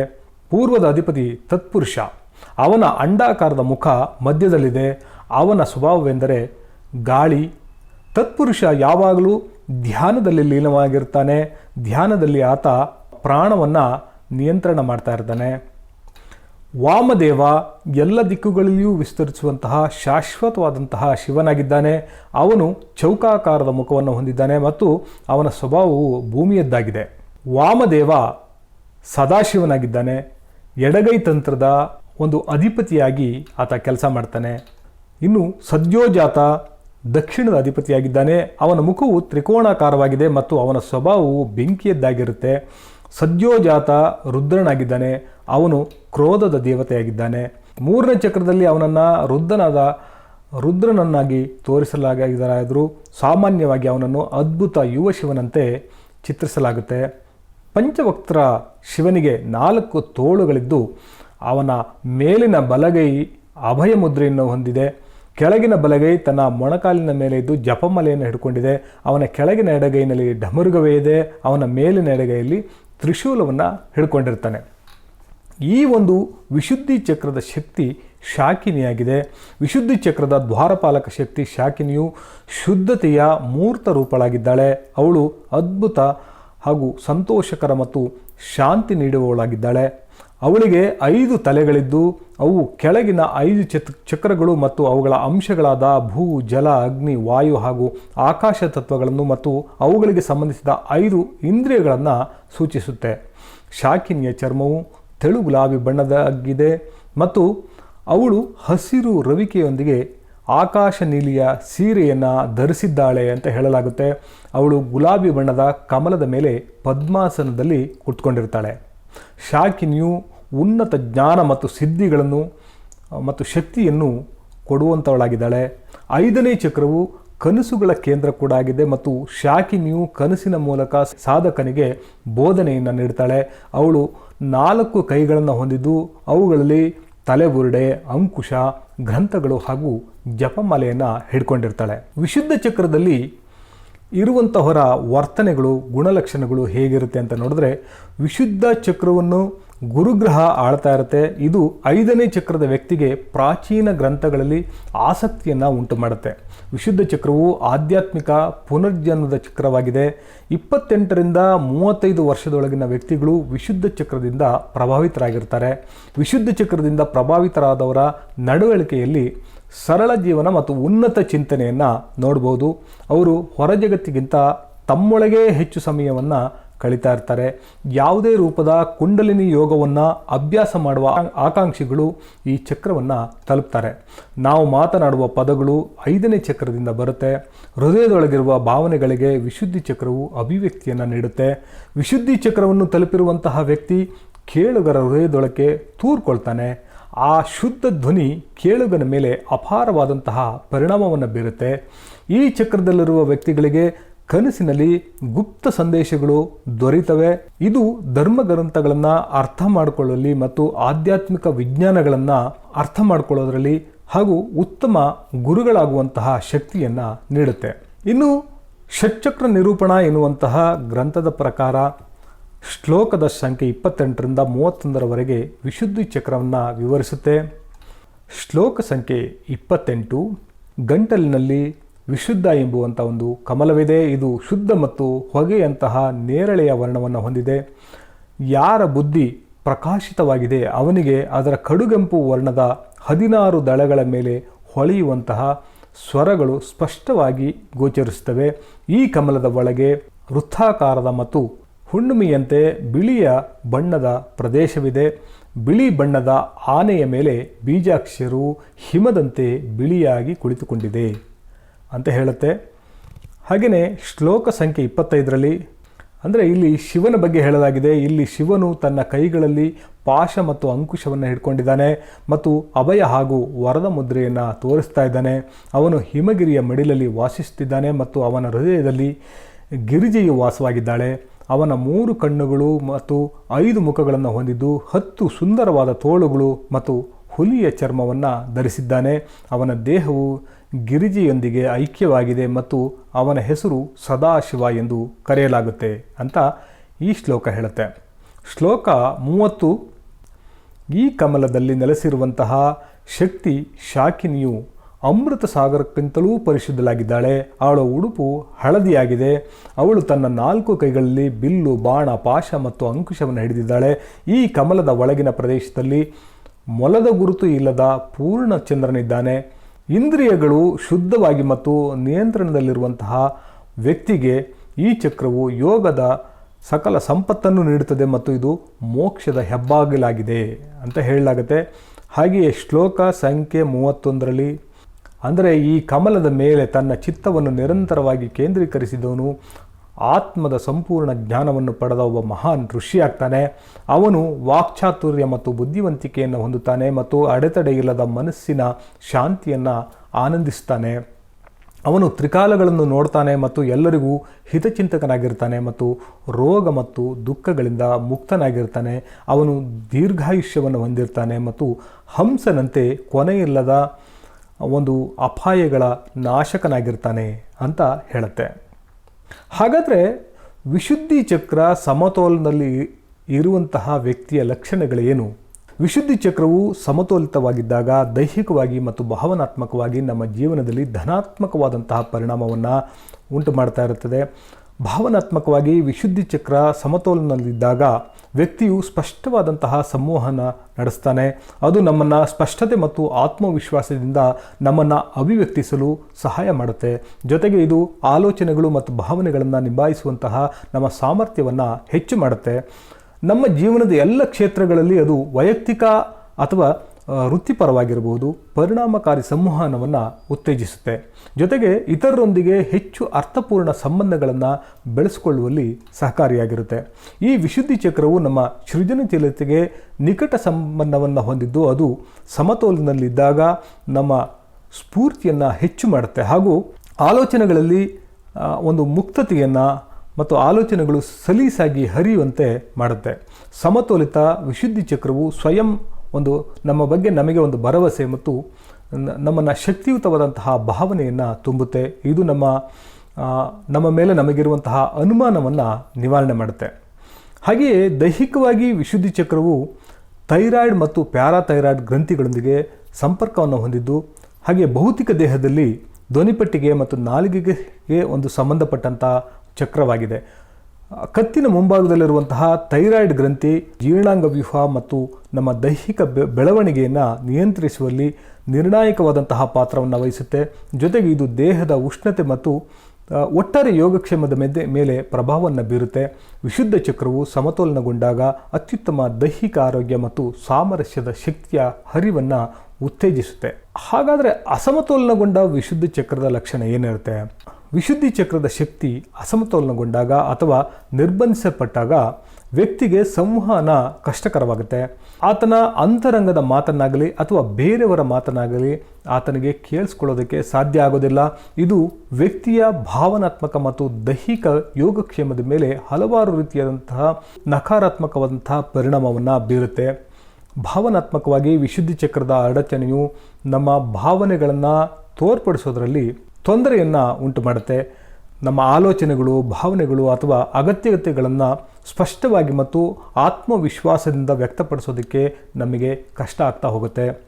ಪೂರ್ವದ ಅಧಿಪತಿ ತತ್ಪುರುಷ, ಅವನ ಅಂಡಾಕಾರದ ಮುಖ ಮಧ್ಯದಲ್ಲಿದೆ. ಅವನ ಸ್ವಭಾವವೆಂದರೆ ಗಾಳಿ. ತತ್ಪುರುಷ ಯಾವಾಗಲೂ ಧ್ಯಾನದಲ್ಲಿ ಲೀನವಾಗಿರ್ತಾನೆ. ಧ್ಯಾನದಲ್ಲಿ ಆತ ಪ್ರಾಣವನ್ನು ನಿಯಂತ್ರಣ ಮಾಡ್ತಾ ಇರ್ತಾನೆ. ವಾಮದೇವ ಎಲ್ಲ ದಿಕ್ಕುಗಳಲ್ಲಿಯೂ ವಿಸ್ತರಿಸುವಂತಹ ಶಾಶ್ವತವಾದಂತಹ ಶಿವನಾಗಿದ್ದಾನೆ. ಅವನು ಚೌಕಾಕಾರದ ಮುಖವನ್ನು ಹೊಂದಿದ್ದಾನೆ ಮತ್ತು ಅವನ ಸ್ವಭಾವವು ಭೂಮಿಯದ್ದಾಗಿದೆ. ವಾಮದೇವ ಸದಾಶಿವನಾಗಿದ್ದಾನೆ. ಎಡಗೈ ತಂತ್ರದ ಒಂದು ಅಧಿಪತಿಯಾಗಿ ಆತ ಕೆಲಸ ಮಾಡ್ತಾನೆ. ಇನ್ನು ಸದ್ಯೋಜಾತ ದಕ್ಷಿಣದ ಅಧಿಪತಿಯಾಗಿದ್ದಾನೆ. ಅವನ ಮುಖವು ತ್ರಿಕೋಣಾಕಾರವಾಗಿದೆ ಮತ್ತು ಅವನ ಸ್ವಭಾವವು ಬೆಂಕಿಯದ್ದಾಗಿರುತ್ತೆ. ಸದ್ಯೋಜಾತ ರುದ್ರನಾಗಿದ್ದಾನೆ. ಅವನು ಕ್ರೋಧದ ದೇವತೆಯಾಗಿದ್ದಾನೆ. ಮೂರನೇ ಚಕ್ರದಲ್ಲಿ ಅವನನ್ನು ರುದ್ರನಾದ ರುದ್ರನನ್ನಾಗಿ ತೋರಿಸಲಾಗಿದ್ದಾರಾದರೂ ಸಾಮಾನ್ಯವಾಗಿ ಅವನನ್ನು ಅದ್ಭುತ ಯುವ ಶಿವನಂತೆ ಚಿತ್ರಿಸಲಾಗುತ್ತೆ. ಪಂಚವಕ್ತರ ಶಿವನಿಗೆ ನಾಲ್ಕು ತೋಳುಗಳಿದ್ದು ಅವನ ಮೇಲಿನ ಬಲಗೈ ಅಭಯ ಮುದ್ರೆಯನ್ನು ಹೊಂದಿದೆ. ಕೆಳಗಿನ ಬಲಗೈ ತನ್ನ ಮೊಣಕಾಲಿನ ಮೇಲೆ ಇದ್ದು ಜಪಮಲೆಯನ್ನು ಹಿಡ್ಕೊಂಡಿದೆ. ಅವನ ಕೆಳಗಿನ ಎಡಗೈನಲ್ಲಿ ಡಮರುಗವೇ ಇದೆ. ಅವನ ಮೇಲಿನ ಎಡಗೈಯಲ್ಲಿ ತ್ರಿಶೂಲವನ್ನು ಹಿಡ್ಕೊಂಡಿರ್ತಾನೆ ಈ ಒಂದು ವಿಶುದ್ಧಿ ಚಕ್ರದ ಶಕ್ತಿ ಶಾಕಿನಿಯಾಗಿದೆ. ವಿಶುದ್ಧಿ ಚಕ್ರದ ದ್ವಾರಪಾಲಕ ಶಕ್ತಿ ಶಾಕಿನಿಯು ಶುದ್ಧತೆಯ ಮೂರ್ತ ರೂಪಳಾಗಿದ್ದಾಳೆ. ಅವಳು ಅದ್ಭುತ ಹಾಗೂ ಸಂತೋಷಕರ ಮತ್ತು ಶಾಂತಿ ನೀಡುವವಳಾಗಿದ್ದಾಳೆ. ಅವಳಿಗೆ ಐದು ತಲೆಗಳಿದ್ದು, ಅವು ಕೆಳಗಿನ ಐದು ಚತ್, ಚಕ್ರಗಳು ಮತ್ತು ಅವುಗಳ ಅಂಶಗಳಾದ ಭೂ, ಜಲ, ಅಗ್ನಿ, ವಾಯು ಹಾಗೂ ಆಕಾಶ ತತ್ವಗಳನ್ನು ಮತ್ತು ಅವುಗಳಿಗೆ ಸಂಬಂಧಿಸಿದ ಐದು ಇಂದ್ರಿಯಗಳನ್ನು ಸೂಚಿಸುತ್ತೆ. ಶಾಕಿನಿಯ ಚರ್ಮವು ತೆಳು ಗುಲಾಬಿ ಬಣ್ಣದಾಗಿದೆ ಮತ್ತು ಅವಳು ಹಸಿರು ರವಿಕೆಯೊಂದಿಗೆ ಆಕಾಶ ನೀಲಿಯ ಸೀರೆಯನ್ನು ಧರಿಸಿದ್ದಾಳೆ ಅಂತ ಹೇಳಲಾಗುತ್ತೆ. ಅವಳು ಗುಲಾಬಿ ಬಣ್ಣದ ಕಮಲದ ಮೇಲೆ ಪದ್ಮಾಸನದಲ್ಲಿ ಕುಳಿತುಕೊಂಡಿರ್ತಾಳೆ ಶಾಕಿನಿಯು ಉನ್ನತ ಜ್ಞಾನ ಮತ್ತು ಸಿದ್ಧಿಗಳನ್ನು ಮತ್ತು ಶಕ್ತಿಯನ್ನು ಕೊಡುವಂಥವಳಾಗಿದ್ದಾಳೆ ಐದನೇ ಚಕ್ರವು ಕನಸುಗಳ ಕೇಂದ್ರ ಕೂಡ ಆಗಿದೆ ಮತ್ತು ಶಾಕಿನಿಯು ಕನಸಿನ ಮೂಲಕ ಸಾಧಕನಿಗೆ ಬೋಧನೆಯನ್ನು ನೀಡ್ತಾಳೆ. ಅವಳು ನಾಲ್ಕು ಕೈಗಳನ್ನು ಹೊಂದಿದ್ದು ಅವುಗಳಲ್ಲಿ ತಲೆಬುರುಡೆ, ಅಂಕುಶ, ಗ್ರಂಥಗಳು ಹಾಗೂ ಜಪಮಾಲೆಯನ್ನು ಹಿಡ್ಕೊಂಡಿರ್ತಾಳೆ. ವಿಶುದ್ಧ ಚಕ್ರದಲ್ಲಿ ಇರುವಂತಹವರ ವರ್ತನೆಗಳು, ಗುಣಲಕ್ಷಣಗಳು ಹೇಗಿರುತ್ತೆ ಅಂತ ನೋಡಿದ್ರೆ ವಿಶುದ್ಧ ಚಕ್ರವನ್ನು ಗುರುಗ್ರಹ ಆಳ್ತಾ ಇರುತ್ತೆ. ಇದು ಐದನೇ ಚಕ್ರದ ವ್ಯಕ್ತಿಗೆ ಪ್ರಾಚೀನ ಗ್ರಂಥಗಳಲ್ಲಿ ಆಸಕ್ತಿಯನ್ನು ಉಂಟು ಮಾಡುತ್ತೆ ವಿಶುದ್ಧ ಚಕ್ರವು ಆಧ್ಯಾತ್ಮಿಕ ಪುನರ್ಜನ್ಮದ ಚಕ್ರವಾಗಿದೆ. ಇಪ್ಪತ್ತೆಂಟರಿಂದ ಮೂವತ್ತೈದು ವರ್ಷದೊಳಗಿನ ವ್ಯಕ್ತಿಗಳು ವಿಶುದ್ಧ ಚಕ್ರದಿಂದ ಪ್ರಭಾವಿತರಾಗಿರ್ತಾರೆ. ವಿಶುದ್ಧ ಚಕ್ರದಿಂದ ಪ್ರಭಾವಿತರಾದವರ ನಡವಳಿಕೆಯಲ್ಲಿ ಸರಳ ಜೀವನ ಮತ್ತು ಉನ್ನತ ಚಿಂತನೆಯನ್ನು ನೋಡ್ಬೋದು. ಅವರು ಹೊರ ಜಗತ್ತಿಗಿಂತ ತಮ್ಮೊಳಗೇ ಹೆಚ್ಚು ಸಮಯವನ್ನು ಕಳೀತಾ ಇರ್ತಾರೆ. ಯಾವುದೇ ರೂಪದ ಕುಂಡಲಿನಿ ಯೋಗವನ್ನು ಅಭ್ಯಾಸ ಮಾಡುವ ಆಕಾಂಕ್ಷಿಗಳು ಈ ಚಕ್ರವನ್ನು ತಲುಪ್ತಾರೆ. ನಾವು ಮಾತನಾಡುವ ಪದಗಳು ಐದನೇ ಚಕ್ರದಿಂದ ಬರುತ್ತೆ. ಹೃದಯದೊಳಗಿರುವ ಭಾವನೆಗಳಿಗೆ ವಿಶುದ್ಧಿ ಚಕ್ರವು ಅಭಿವ್ಯಕ್ತಿಯನ್ನು ನೀಡುತ್ತೆ. ವಿಶುದ್ಧಿ ಚಕ್ರವನ್ನು ತಲುಪಿರುವಂತಹ ವ್ಯಕ್ತಿ ಕೇಳುಗರ ಹೃದಯದೊಳಕ್ಕೆ ತೂರ್ಕೊಳ್ತಾನೆ. ಆ ಶುದ್ಧ ಧ್ವನಿ ಕೇಳುಗನ ಮೇಲೆ ಅಪಾರವಾದಂತಹ ಪರಿಣಾಮವನ್ನು ಬೀರುತ್ತೆ. ಈ ಚಕ್ರದಲ್ಲಿರುವ ವ್ಯಕ್ತಿಗಳಿಗೆ ಕನಸಿನಲ್ಲಿ ಗುಪ್ತ ಸಂದೇಶಗಳು ದೊರೆಯುತ್ತವೆ ಇದು ಧರ್ಮ ಗ್ರಂಥಗಳನ್ನು ಅರ್ಥ ಮಾಡಿಕೊಳ್ಳಲಿ ಮತ್ತು ಆಧ್ಯಾತ್ಮಿಕ ವಿಜ್ಞಾನಗಳನ್ನು ಅರ್ಥ ಮಾಡಿಕೊಳ್ಳೋದ್ರಲ್ಲಿ ಹಾಗೂ ಉತ್ತಮ ಗುರುಗಳಾಗುವಂತಹ ಶಕ್ತಿಯನ್ನು ನೀಡುತ್ತೆ. ಇನ್ನು ಷಟ್ಚಕ್ರ ನಿರೂಪಣ ಎನ್ನುವಂತಹ ಗ್ರಂಥದ ಪ್ರಕಾರ ಶ್ಲೋಕದ ಸಂಖ್ಯೆ ಇಪ್ಪತ್ತೆಂಟರಿಂದ ಮೂವತ್ತೊಂದರವರೆಗೆ ವಿಶುದ್ಧಿ ಚಕ್ರವನ್ನು ವಿವರಿಸುತ್ತೆ. ಶ್ಲೋಕ ಸಂಖ್ಯೆ ಇಪ್ಪತ್ತೆಂಟು, ಗಂಟಲಿನಲ್ಲಿ ವಿಶುದ್ಧ ಎಂಬುವಂಥ ಒಂದು ಕಮಲವಿದೆ. ಇದು ಶುದ್ಧ ಮತ್ತು ಹೊಗೆಯಂತಹ ನೇರಳೆಯ ವರ್ಣವನ್ನು ಹೊಂದಿದೆ. ಯಾರ ಬುದ್ಧಿ ಪ್ರಕಾಶಿತವಾಗಿದೆ, ಅವನಿಗೆ ಅದರ ಕಡುಗೆಂಪು ವರ್ಣದ ಹದಿನಾರು ದಳಗಳ ಮೇಲೆ ಹೊಳೆಯುವಂತಹ ಸ್ವರಗಳು ಸ್ಪಷ್ಟವಾಗಿ ಗೋಚರಿಸುತ್ತವೆ. ಈ ಕಮಲದ ಒಳಗೆ ವೃತ್ತಾಕಾರದ ಮತ್ತು ಹುಣ್ಣಿಮೆಯಂತೆ ಬಿಳಿಯ ಬಣ್ಣದ ಪ್ರದೇಶವಿದೆ. ಬಿಳಿ ಬಣ್ಣದ ಆನೆಯ ಮೇಲೆ ಬೀಜಾಕ್ಷರು ಹಿಮದಂತೆ ಬಿಳಿಯಾಗಿ ಕುಳಿತುಕೊಂಡಿದೆ ಅಂತ ಹೇಳುತ್ತೆ. ಹಾಗೆಯೇ ಶ್ಲೋಕ ಸಂಖ್ಯೆ ಇಪ್ಪತ್ತೈದರಲ್ಲಿ, ಅಂದರೆ ಇಲ್ಲಿ ಶಿವನ ಬಗ್ಗೆ ಹೇಳಲಾಗಿದೆ. ಇಲ್ಲಿ ಶಿವನು ತನ್ನ ಕೈಗಳಲ್ಲಿ ಪಾಶ ಮತ್ತು ಅಂಕುಶವನ್ನು ಹಿಡ್ಕೊಂಡಿದ್ದಾನೆ ಮತ್ತು ಅಭಯ ಹಾಗೂ ವರದ ಮುದ್ರೆಯನ್ನು ತೋರಿಸ್ತಾ ಇದ್ದಾನೆ. ಅವನು ಹಿಮಗಿರಿಯ ಮಡಿಲಲ್ಲಿ ವಾಸಿಸುತ್ತಿದ್ದಾನೆ ಮತ್ತು ಅವನ ಹೃದಯದಲ್ಲಿ ಗಿರಿಜೆಯು ವಾಸವಾಗಿದ್ದಾಳೆ. ಅವನ ಮೂರು ಕಣ್ಣುಗಳು ಮತ್ತು ಐದು ಮುಖಗಳನ್ನು ಹೊಂದಿದ್ದು ಹತ್ತು ಸುಂದರವಾದ ತೋಳುಗಳು ಮತ್ತು ಹುಲಿಯ ಚರ್ಮವನ್ನು ಧರಿಸಿದ್ದಾನೆ. ಅವನ ದೇಹವು ಗಿರಿಜಿಯೊಂದಿಗೆ ಐಕ್ಯವಾಗಿದೆ ಮತ್ತು ಅವನ ಹೆಸರು ಸದಾಶಿವ ಎಂದು ಕರೆಯಲಾಗುತ್ತೆ ಅಂತ ಈ ಶ್ಲೋಕ ಹೇಳುತ್ತೆ. ಶ್ಲೋಕ ಮೂವತ್ತು, ಈ ಕಮಲದಲ್ಲಿ ನೆಲೆಸಿರುವಂತಹ ಶಕ್ತಿ ಶಾಕಿನಿಯು ಅಮೃತ ಸಾಗರಕ್ಕಿಂತಲೂ ಪರಿಶುದ್ಧಲಾಗಿದ್ದಾಳೆ ಅವಳ ಉಡುಪು ಹಳದಿಯಾಗಿದೆ. ಅವಳು ತನ್ನ ನಾಲ್ಕು ಕೈಗಳಲ್ಲಿ ಬಿಲ್ಲು, ಬಾಣ, ಪಾಶ ಮತ್ತು ಅಂಕುಶವನ್ನು ಹಿಡಿದಿದ್ದಾಳೆ. ಈ ಕಮಲದ ಒಳಗಿನ ಪ್ರದೇಶದಲ್ಲಿ ಮೊಲದ ಗುರುತು ಇಲ್ಲದ ಪೂರ್ಣ ಚಂದ್ರನಿದ್ದಾನೆ. ಇಂದ್ರಿಯಗಳು ಶುದ್ಧವಾಗಿ ಮತ್ತು ನಿಯಂತ್ರಣದಲ್ಲಿರುವಂತಹ ವ್ಯಕ್ತಿಗೆ ಈ ಚಕ್ರವು ಯೋಗದ ಸಕಲ ಸಂಪತ್ತನ್ನು ನೀಡುತ್ತದೆ ಮತ್ತು ಇದು ಮೋಕ್ಷದ ಹೆಬ್ಬಾಗಿಲಾಗಿದೆ ಅಂತ ಹೇಳಲಾಗುತ್ತೆ. ಹಾಗೆಯೇ ಶ್ಲೋಕ ಸಂಖ್ಯೆ ಮೂವತ್ತೊಂದರಲ್ಲಿ ಅಂದರೆ ಈ ಕಮಲದ ಮೇಲೆ ತನ್ನ ಚಿತ್ತವನ್ನು ನಿರಂತರವಾಗಿ ಕೇಂದ್ರೀಕರಿಸಿದವನು ಆತ್ಮದ ಸಂಪೂರ್ಣ ಜ್ಞಾನವನ್ನು ಪಡೆದ ಒಬ್ಬ ಮಹಾನ್ ಋಷಿಯಾಗ್ತಾನೆ. ಅವನು ವಾಕ್ಚಾತುರ್ಯ ಮತ್ತು ಬುದ್ಧಿವಂತಿಕೆಯನ್ನು ಹೊಂದುತ್ತಾನೆ ಮತ್ತು ಅಡೆತಡೆ ಇಲ್ಲದ ಮನಸ್ಸಿನ ಶಾಂತಿಯನ್ನು ಆನಂದಿಸ್ತಾನೆ ಅವನು ತ್ರಿಕಾಲಗಳನ್ನು ನೋಡ್ತಾನೆ ಮತ್ತು ಎಲ್ಲರಿಗೂ ಹಿತಚಿಂತಕನಾಗಿರ್ತಾನೆ ಮತ್ತು ರೋಗ ಮತ್ತು ದುಃಖಗಳಿಂದ ಮುಕ್ತನಾಗಿರ್ತಾನೆ. ಅವನು ದೀರ್ಘಾಯುಷ್ಯವನ್ನು ಹೊಂದಿರ್ತಾನೆ ಮತ್ತು ಹಂಸನಂತೆ ಕೊನೆಯಿಲ್ಲದ ಒಂದು ಅಪಾಯಗಳ ನಾಶಕನಾಗಿರ್ತಾನೆ ಅಂತ ಹೇಳುತ್ತೆ. ಹಾಗಾದರೆ ವಿಶುದ್ಧಿ ಚಕ್ರ ಸಮತೋಲನದಲ್ಲಿ ಇರುವಂತಹ ವ್ಯಕ್ತಿಯ ಲಕ್ಷಣಗಳೇನು? ವಿಶುದ್ಧಿ ಚಕ್ರವು ಸಮತೋಲಿತವಾಗಿದ್ದಾಗ ದೈಹಿಕವಾಗಿ ಮತ್ತು ಭಾವನಾತ್ಮಕವಾಗಿ ನಮ್ಮ ಜೀವನದಲ್ಲಿ ಧನಾತ್ಮಕವಾದಂತಹ ಪರಿಣಾಮವನ್ನು ಉಂಟು ಮಾಡ್ತಾ ಇರುತ್ತದೆ. ಭಾವನಾತ್ಮಕವಾಗಿ ವಿಶುದ್ಧಿ ಚಕ್ರ ಸಮತೋಲನದಲ್ಲಿದ್ದಾಗ ವ್ಯಕ್ತಿಯು ಸ್ಪಷ್ಟವಾದಂತಹ ಸಂವಹನ ನಡೆಸ್ತಾನೆ. ಅದು ನಮ್ಮನ್ನು ಸ್ಪಷ್ಟತೆ ಮತ್ತು ಆತ್ಮವಿಶ್ವಾಸದಿಂದ ನಮ್ಮನ್ನು ಅಭಿವ್ಯಕ್ತಿಸಲು ಸಹಾಯ ಮಾಡುತ್ತೆ. ಜೊತೆಗೆ ಇದು ಆಲೋಚನೆಗಳು ಮತ್ತು ಭಾವನೆಗಳನ್ನು ನಿಭಾಯಿಸುವಂತಹ ನಮ್ಮ ಸಾಮರ್ಥ್ಯವನ್ನು ಹೆಚ್ಚು ಮಾಡುತ್ತೆ. ನಮ್ಮ ಜೀವನದ ಎಲ್ಲ ಕ್ಷೇತ್ರಗಳಲ್ಲಿ ಅದು ವೈಯಕ್ತಿಕ ಅಥವಾ ವೃತ್ತಿಪರವಾಗಿರಬಹುದು, ಪರಿಣಾಮಕಾರಿ ಸಂವಹನವನ್ನು ಉತ್ತೇಜಿಸುತ್ತೆ. ಜೊತೆಗೆ ಇತರರೊಂದಿಗೆ ಹೆಚ್ಚು ಅರ್ಥಪೂರ್ಣ ಸಂಬಂಧಗಳನ್ನು ಬೆಳೆಸಿಕೊಳ್ಳುವಲ್ಲಿ ಸಹಕಾರಿಯಾಗಿರುತ್ತೆ. ಈ ವಿಶುದ್ಧಿ ಚಕ್ರವು ನಮ್ಮ ಸೃಜನಶೀಲತೆಗೆ ನಿಕಟ ಸಂಬಂಧವನ್ನು ಹೊಂದಿದ್ದು, ಅದು ಸಮತೋಲನದಲ್ಲಿದ್ದಾಗ ನಮ್ಮ ಸ್ಫೂರ್ತಿಯನ್ನು ಹೆಚ್ಚು ಮಾಡುತ್ತೆ. ಹಾಗೂ ಆಲೋಚನೆಗಳಲ್ಲಿ ಒಂದು ಮುಕ್ತತೆಯನ್ನು ಮತ್ತು ಆಲೋಚನೆಗಳು ಸಲೀಸಾಗಿ ಹರಿಯುವಂತೆ ಮಾಡುತ್ತೆ. ಸಮತೋಲಿತ ವಿಶುದ್ಧಿ ಚಕ್ರವು ಸ್ವಯಂ ಒಂದು ನಮ್ಮ ಬಗ್ಗೆ ನಮಗೆ ಒಂದು ಭರವಸೆ ಮತ್ತು ನಮ್ಮನ್ನು ಶಕ್ತಿಯುತವಾದಂತಹ ಭಾವನೆಯನ್ನು ತುಂಬುತ್ತೆ. ಇದು ನಮ್ಮ ನಮ್ಮ ಮೇಲೆ ನಮಗಿರುವಂತಹ ಅನುಮಾನವನ್ನು ನಿವಾರಣೆ ಮಾಡುತ್ತೆ. ಹಾಗೆಯೇ ದೈಹಿಕವಾಗಿ ವಿಶುದ್ಧಿ ಚಕ್ರವು ಥೈರಾಯ್ಡ್ ಮತ್ತು ಪ್ಯಾರಾಥೈರಾಯ್ಡ್ ಗ್ರಂಥಿಗಳೊಂದಿಗೆ ಸಂಪರ್ಕವನ್ನು ಹೊಂದಿದ್ದು ಹಾಗೆ ಭೌತಿಕ ದೇಹದಲ್ಲಿ ಧ್ವನಿಪಟ್ಟಿಗೆ ಮತ್ತು ನಾಲಿಗೆಗೆ ಒಂದು ಸಂಬಂಧಪಟ್ಟಂಥ ಚಕ್ರವಾಗಿದೆ. ಕತ್ತಿನ ಮುಂಭಾಗದಲ್ಲಿರುವಂತಹ ಥೈರಾಯ್ಡ್ ಗ್ರಂಥಿ, ಜೀರ್ಣಾಂಗ ವ್ಯೂಹ ಮತ್ತು ನಮ್ಮ ದೈಹಿಕ ಬೆಳವಣಿಗೆಯನ್ನು ನಿಯಂತ್ರಿಸುವಲ್ಲಿ ನಿರ್ಣಾಯಕವಾದಂತಹ ಪಾತ್ರವನ್ನು ವಹಿಸುತ್ತೆ. ಜೊತೆಗೆ ಇದು ದೇಹದ ಉಷ್ಣತೆ ಮತ್ತು ಒಟ್ಟಾರೆ ಯೋಗಕ್ಷೇಮದ ಮೇಲೆ ಮೇಲೆ ಪ್ರಭಾವವನ್ನು ಬೀರುತ್ತೆ. ವಿಶುದ್ಧ ಚಕ್ರವು ಸಮತೋಲನಗೊಂಡಾಗ ಅತ್ಯುತ್ತಮ ದೈಹಿಕ ಆರೋಗ್ಯ ಮತ್ತು ಸಾಮರಸ್ಯದ ಶಕ್ತಿಯ ಹರಿವನ್ನು ಉತ್ತೇಜಿಸುತ್ತೆ. ಹಾಗಾದರೆ ಅಸಮತೋಲನಗೊಂಡ ವಿಶುದ್ಧ ಚಕ್ರದ ಲಕ್ಷಣ ಏನಿರುತ್ತೆ? ವಿಶುದ್ಧಿ ಚಕ್ರದ ಶಕ್ತಿ ಅಸಮತೋಲನಗೊಂಡಾಗ ಅಥವಾ ನಿರ್ಬಂಧಿಸಲ್ಪಟ್ಟಾಗ ವ್ಯಕ್ತಿಗೆ ಸಂವಹನ ಕಷ್ಟಕರವಾಗುತ್ತೆ. ಆತನ ಅಂತರಂಗದ ಮಾತನ್ನಾಗಲಿ ಅಥವಾ ಬೇರೆಯವರ ಮಾತನ್ನಾಗಲಿ ಆತನಿಗೆ ಕೇಳಿಸ್ಕೊಳ್ಳೋದಕ್ಕೆ ಸಾಧ್ಯ ಆಗೋದಿಲ್ಲ. ಇದು ವ್ಯಕ್ತಿಯ ಭಾವನಾತ್ಮಕ ಮತ್ತು ದೈಹಿಕ ಯೋಗಕ್ಷೇಮದ ಮೇಲೆ ಹಲವಾರು ರೀತಿಯಾದಂತಹ ನಕಾರಾತ್ಮಕವಾದಂತಹ ಪರಿಣಾಮವನ್ನು ಬೀರುತ್ತೆ. ಭಾವನಾತ್ಮಕವಾಗಿ ವಿಶುದ್ಧಿ ಚಕ್ರದ ಅಡಚಣೆಯು ನಮ್ಮ ಭಾವನೆಗಳನ್ನು ತೋರ್ಪಡಿಸೋದ್ರಲ್ಲಿ ತೊಂದರೆಯನ್ನು ಉಂಟು ಮಾಡುತ್ತೆ ನಮ್ಮ ಆಲೋಚನೆಗಳು, ಭಾವನೆಗಳು ಅಥವಾ ಅಗತ್ಯತೆಗಳನ್ನು ಸ್ಪಷ್ಟವಾಗಿ ಮತ್ತು ಆತ್ಮವಿಶ್ವಾಸದಿಂದ ವ್ಯಕ್ತಪಡಿಸೋದಕ್ಕೆ ನಮಗೆ ಕಷ್ಟ ಆಗ್ತಾ ಹೋಗುತ್ತೆ.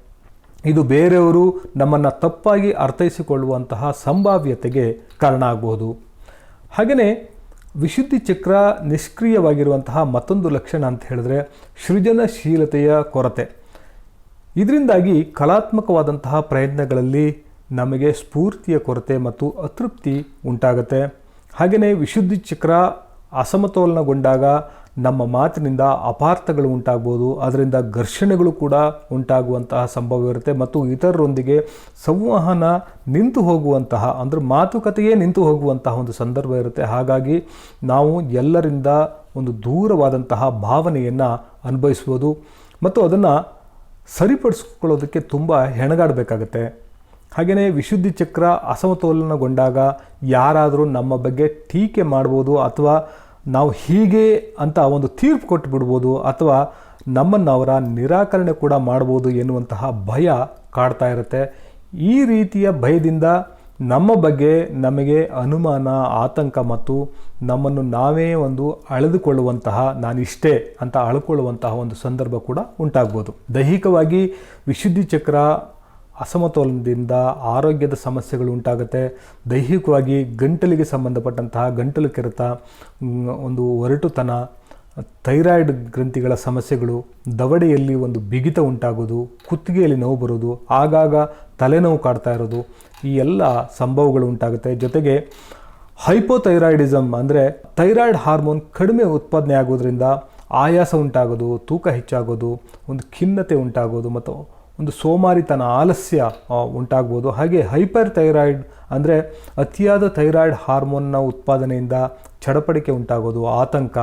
ಇದು ಬೇರೆಯವರು ನಮ್ಮನ್ನು ತಪ್ಪಾಗಿ ಅರ್ಥೈಸಿಕೊಳ್ಳುವಂತಹ ಸಂಭಾವ್ಯತೆಗೆ ಕಾರಣ ಆಗಬಹುದು. ಹಾಗೆಯೇ ವಿಶುದ್ಧಿ ಚಕ್ರ ನಿಷ್ಕ್ರಿಯವಾಗಿರುವಂತಹ ಮತ್ತೊಂದು ಲಕ್ಷಣ ಅಂತ ಹೇಳಿದ್ರೆ ಸೃಜನಶೀಲತೆಯ ಕೊರತೆ. ಇದರಿಂದಾಗಿ ಕಲಾತ್ಮಕವಾದಂತಹ ಪ್ರಯತ್ನಗಳಲ್ಲಿ ನಮಗೆ ಸ್ಫೂರ್ತಿಯ ಕೊರತೆ ಮತ್ತು ಅತೃಪ್ತಿ ಉಂಟಾಗುತ್ತೆ. ಹಾಗೆಯೇ ವಿಶುದ್ಧಿ ಚಕ್ರ ಅಸಮತೋಲನಗೊಂಡಾಗ ನಮ್ಮ ಮಾತಿನಿಂದ ಅಪಾರ್ಥಗಳು ಉಂಟಾಗ್ಬೋದು, ಅದರಿಂದ ಘರ್ಷಣೆಗಳು ಕೂಡ ಉಂಟಾಗುವಂತಹ ಸಂಭವವಿರುತ್ತೆ ಮತ್ತು ಇತರರೊಂದಿಗೆ ಸಂವಹನ ನಿಂತು ಹೋಗುವಂತಹ, ಅಂದರೆ ಮಾತುಕತೆಯೇ ನಿಂತು ಹೋಗುವಂತಹ ಒಂದು ಸಂದರ್ಭ ಇರುತ್ತೆ. ಹಾಗಾಗಿ ನಾವು ಎಲ್ಲರಿಂದ ಒಂದು ದೂರವಾದಂತಹ ಭಾವನೆಯನ್ನು ಅನುಭವಿಸ್ಬೋದು ಮತ್ತು ಅದನ್ನು ಸರಿಪಡಿಸ್ಕೊಳ್ಳೋದಕ್ಕೆ ತುಂಬ ಹೆಣಗಾಡಬೇಕಾಗತ್ತೆ. ಹಾಗೆಯೇ ವಿಶುದ್ಧಿ ಚಕ್ರ ಅಸಮತೋಲನಗೊಂಡಾಗ ಯಾರಾದರೂ ನಮ್ಮ ಬಗ್ಗೆ ಟೀಕೆ ಮಾಡ್ಬೋದು ಅಥವಾ ನಾವು ಹೀಗೆ ಅಂತ ಒಂದು ತೀರ್ಪು ಕೊಟ್ಟು ಬಿಡ್ಬೋದು ಅಥವಾ ನಮ್ಮನ್ನು ಅವರ ನಿರಾಕರಣೆ ಕೂಡ ಮಾಡ್ಬೋದು ಎನ್ನುವಂತಹ ಭಯ ಕಾಡ್ತಾ ಇರುತ್ತೆ. ಈ ರೀತಿಯ ಭಯದಿಂದ ನಮ್ಮ ಬಗ್ಗೆ ನಮಗೆ ಅನುಮಾನ, ಆತಂಕ ಮತ್ತು ನಮ್ಮನ್ನು ನಾವೇ ಒಂದು ಅಳೆದುಕೊಳ್ಳುವಂತಹ, ನಾನಿಷ್ಟೇ ಅಂತ ಅಳ್ಕೊಳ್ಳುವಂತಹ ಒಂದು ಸಂದರ್ಭ ಕೂಡ ಉಂಟಾಗ್ಬೋದು. ದೈಹಿಕವಾಗಿ ವಿಶುದ್ಧಿ ಚಕ್ರ ಅಸಮತೋಲನದಿಂದ ಆರೋಗ್ಯದ ಸಮಸ್ಯೆಗಳು ಉಂಟಾಗುತ್ತೆ. ದೈಹಿಕವಾಗಿ ಗಂಟಲಿಗೆ ಸಂಬಂಧಪಟ್ಟಂತಹ ಗಂಟಲು ಕೆರೆತ ಒಂದು ಒರಟುತನ, ಥೈರಾಯ್ಡ್ ಗ್ರಂಥಿಗಳ ಸಮಸ್ಯೆಗಳು, ದವಡೆಯಲ್ಲಿ ಒಂದು ಬಿಗಿತ ಉಂಟಾಗೋದು, ಕುತ್ತಿಗೆಯಲ್ಲಿ ನೋವು ಬರೋದು, ಆಗಾಗ ತಲೆನೋವು ಕಾಡ್ತಾ ಇರೋದು, ಈ ಎಲ್ಲ ಸಂಭವಗಳು ಉಂಟಾಗುತ್ತೆ. ಜೊತೆಗೆ ಹೈಪೋಥೈರಾಯ್ಡಿಸಮ್ ಅಂದರೆ ಥೈರಾಯ್ಡ್ ಹಾರ್ಮೋನ್ ಕಡಿಮೆ ಉತ್ಪಾದನೆ ಆಗೋದ್ರಿಂದ ಆಯಾಸ ಉಂಟಾಗೋದು, ತೂಕ ಹೆಚ್ಚಾಗೋದು, ಒಂದು ಖಿನ್ನತೆ ಉಂಟಾಗೋದು ಮತ್ತು ಒಂದು ಸೋಮಾರಿತನ, ಆಲಸ್ಯ ಉಂಟಾಗ್ಬೋದು. ಹಾಗೆ ಹೈಪರ್ ಥೈರಾಯ್ಡ್ ಅಂದರೆ ಅತಿಯಾದ ಥೈರಾಯ್ಡ್ ಹಾರ್ಮೋನ್ನ ಉತ್ಪಾದನೆಯಿಂದ ಚಡಪಡಿಕೆ ಉಂಟಾಗೋದು, ಆತಂಕ,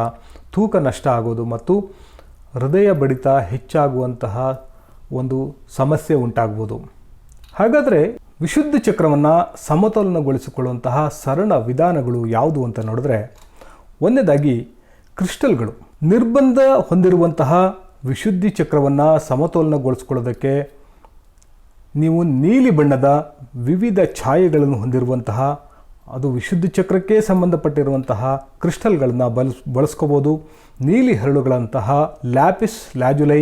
ತೂಕ ನಷ್ಟ ಆಗೋದು ಮತ್ತು ಹೃದಯ ಬಡಿತ ಹೆಚ್ಚಾಗುವಂತಹ ಒಂದು ಸಮಸ್ಯೆ ಉಂಟಾಗ್ಬೋದು. ಹಾಗಾದರೆ ವಿಶುದ್ಧ ಚಕ್ರವನ್ನು ಸಮತೋಲನಗೊಳಿಸಿಕೊಳ್ಳುವಂತಹ ಸರಳ ವಿಧಾನಗಳು ಯಾವುದು ಅಂತ ನೋಡಿದ್ರೆ, ಒಂದನೇದಾಗಿ ಕ್ರಿಸ್ಟಲ್ಗಳು. ನಿರ್ಬಂಧ ಹೊಂದಿರುವಂತಹ ವಿಶುದ್ಧಿ ಚಕ್ರವನ್ನು ಸಮತೋಲನಗೊಳಿಸ್ಕೊಳ್ಳೋದಕ್ಕೆ ನೀವು ನೀಲಿ ಬಣ್ಣದ ವಿವಿಧ ಛಾಯೆಗಳನ್ನು ಹೊಂದಿರುವಂತಹ, ಅದು ವಿಶುದ್ಧಿ ಚಕ್ರಕ್ಕೆ ಸಂಬಂಧಪಟ್ಟಿರುವಂತಹ ಕ್ರಿಸ್ಟಲ್ಗಳನ್ನು ಬಳಸ್ ಬಳಸ್ಕೋಬೋದು. ನೀಲಿ ಹರಳುಗಳಂತಹ ಲ್ಯಾಪಿಸ್, ಲ್ಯಾಜುಲೈ,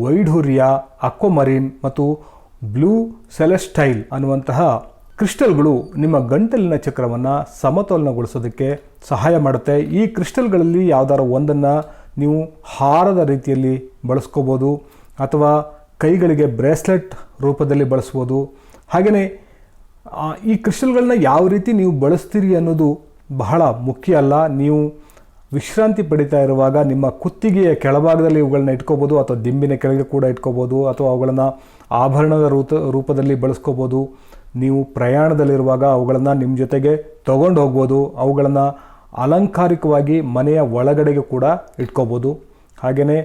ವೈಢೂರ್ಯ, ಅಕ್ವಮರಿನ್ ಮತ್ತು ಬ್ಲೂ ಸೆಲೆಸ್ಟೈಲ್ ಅನ್ನುವಂತಹ ಕ್ರಿಸ್ಟಲ್ಗಳು ನಿಮ್ಮ ಗಂಟಲಿನ ಚಕ್ರವನ್ನು ಸಮತೋಲನಗೊಳಿಸೋದಕ್ಕೆ ಸಹಾಯ ಮಾಡುತ್ತೆ. ಈ ಕ್ರಿಸ್ಟಲ್ಗಳಲ್ಲಿ ಯಾವ್ದಾರ ಒಂದನ್ನು ನೀವು ಹಾರದ ರೀತಿಯಲ್ಲಿ ಬಳಸ್ಕೋಬೋದು ಅಥವಾ ಕೈಗಳಿಗೆ ಬ್ರೇಸ್ಲೆಟ್ ರೂಪದಲ್ಲಿ ಬಳಸ್ಬೋದು. ಹಾಗೆಯೇ ಈ ಕ್ರಿಸ್ಟಲ್ಗಳನ್ನ ಯಾವ ರೀತಿ ನೀವು ಬಳಸ್ತೀರಿ ಅನ್ನೋದು ಬಹಳ ಮುಖ್ಯ ಅಲ್ಲ. ನೀವು ವಿಶ್ರಾಂತಿ ಪಡಿತಾ ಇರುವಾಗ ನಿಮ್ಮ ಕುತ್ತಿಗೆಯ ಕೆಳಭಾಗದಲ್ಲಿ ಇವುಗಳನ್ನ ಇಟ್ಕೋಬೋದು, ಅಥವಾ ದಿಂಬಿನ ಕೆಳಗೆ ಕೂಡ ಇಟ್ಕೋಬೋದು, ಅಥವಾ ಅವುಗಳನ್ನು ಆಭರಣದ ರೂಪ ರೂಪದಲ್ಲಿ ಬಳಸ್ಕೋಬೋದು. ನೀವು ಪ್ರಯಾಣದಲ್ಲಿರುವಾಗ ಅವುಗಳನ್ನು ನಿಮ್ಮ ಜೊತೆಗೆ ತಗೊಂಡು ಹೋಗ್ಬೋದು ಅವುಗಳನ್ನು ಅಲಂಕಾರಿಕವಾಗಿ ಮನೆಯ ಒಳಗಡೆಗೆ ಕೂಡ ಇಟ್ಕೋಬೋದು. ಹಾಗೆಯೇ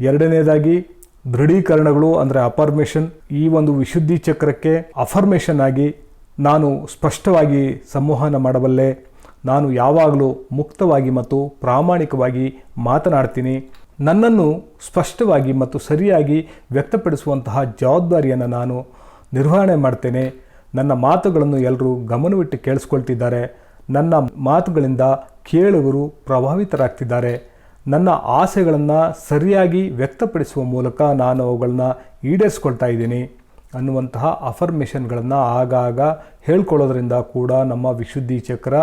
ಎರಡನೇದಾಗಿ ದೃಢೀಕರಣಗಳು ಅಂದರೆ ಅಫರ್ಮೇಷನ್ ಈ ಒಂದು ವಿಶುದ್ಧಿ ಚಕ್ರಕ್ಕೆ ಅಫರ್ಮೇಷನ್ ಆಗಿ ನಾನು ಸ್ಪಷ್ಟವಾಗಿ ಸಂವಹನ ಮಾಡಬಲ್ಲೆ. ನಾನು ಯಾವಾಗಲೂ ಮುಕ್ತವಾಗಿ ಮತ್ತು ಪ್ರಾಮಾಣಿಕವಾಗಿ ಮಾತನಾಡ್ತೀನಿ. ನನ್ನನ್ನು ಸ್ಪಷ್ಟವಾಗಿ ಮತ್ತು ಸರಿಯಾಗಿ ವ್ಯಕ್ತಪಡಿಸುವಂತಹ ಜವಾಬ್ದಾರಿಯನ್ನು ನಾನು ನಿರ್ವಹಣೆ ಮಾಡ್ತೇನೆ. ನನ್ನ ಮಾತುಗಳನ್ನು ಎಲ್ಲರೂ ಗಮನವಿಟ್ಟು ಕೇಳಿಸ್ಕೊಳ್ತಿದ್ದಾರೆ. ನನ್ನ ಮಾತುಗಳಿಂದ ಕೇಳುವರು ಪ್ರಭಾವಿತರಾಗ್ತಿದ್ದಾರೆ. ನನ್ನ ಆಸೆಗಳನ್ನು ಸರಿಯಾಗಿ ವ್ಯಕ್ತಪಡಿಸುವ ಮೂಲಕ ನಾನು ಅವುಗಳನ್ನ ಈಡೇರಿಸ್ಕೊಳ್ತಾ ಇದ್ದೀನಿ. ಅನ್ನುವಂತಹ ಅಫರ್ಮೇಷನ್ಗಳನ್ನು ಆಗಾಗ ಹೇಳ್ಕೊಳ್ಳೋದ್ರಿಂದ ಕೂಡ ನಮ್ಮ ವಿಶುದ್ಧಿ ಚಕ್ರ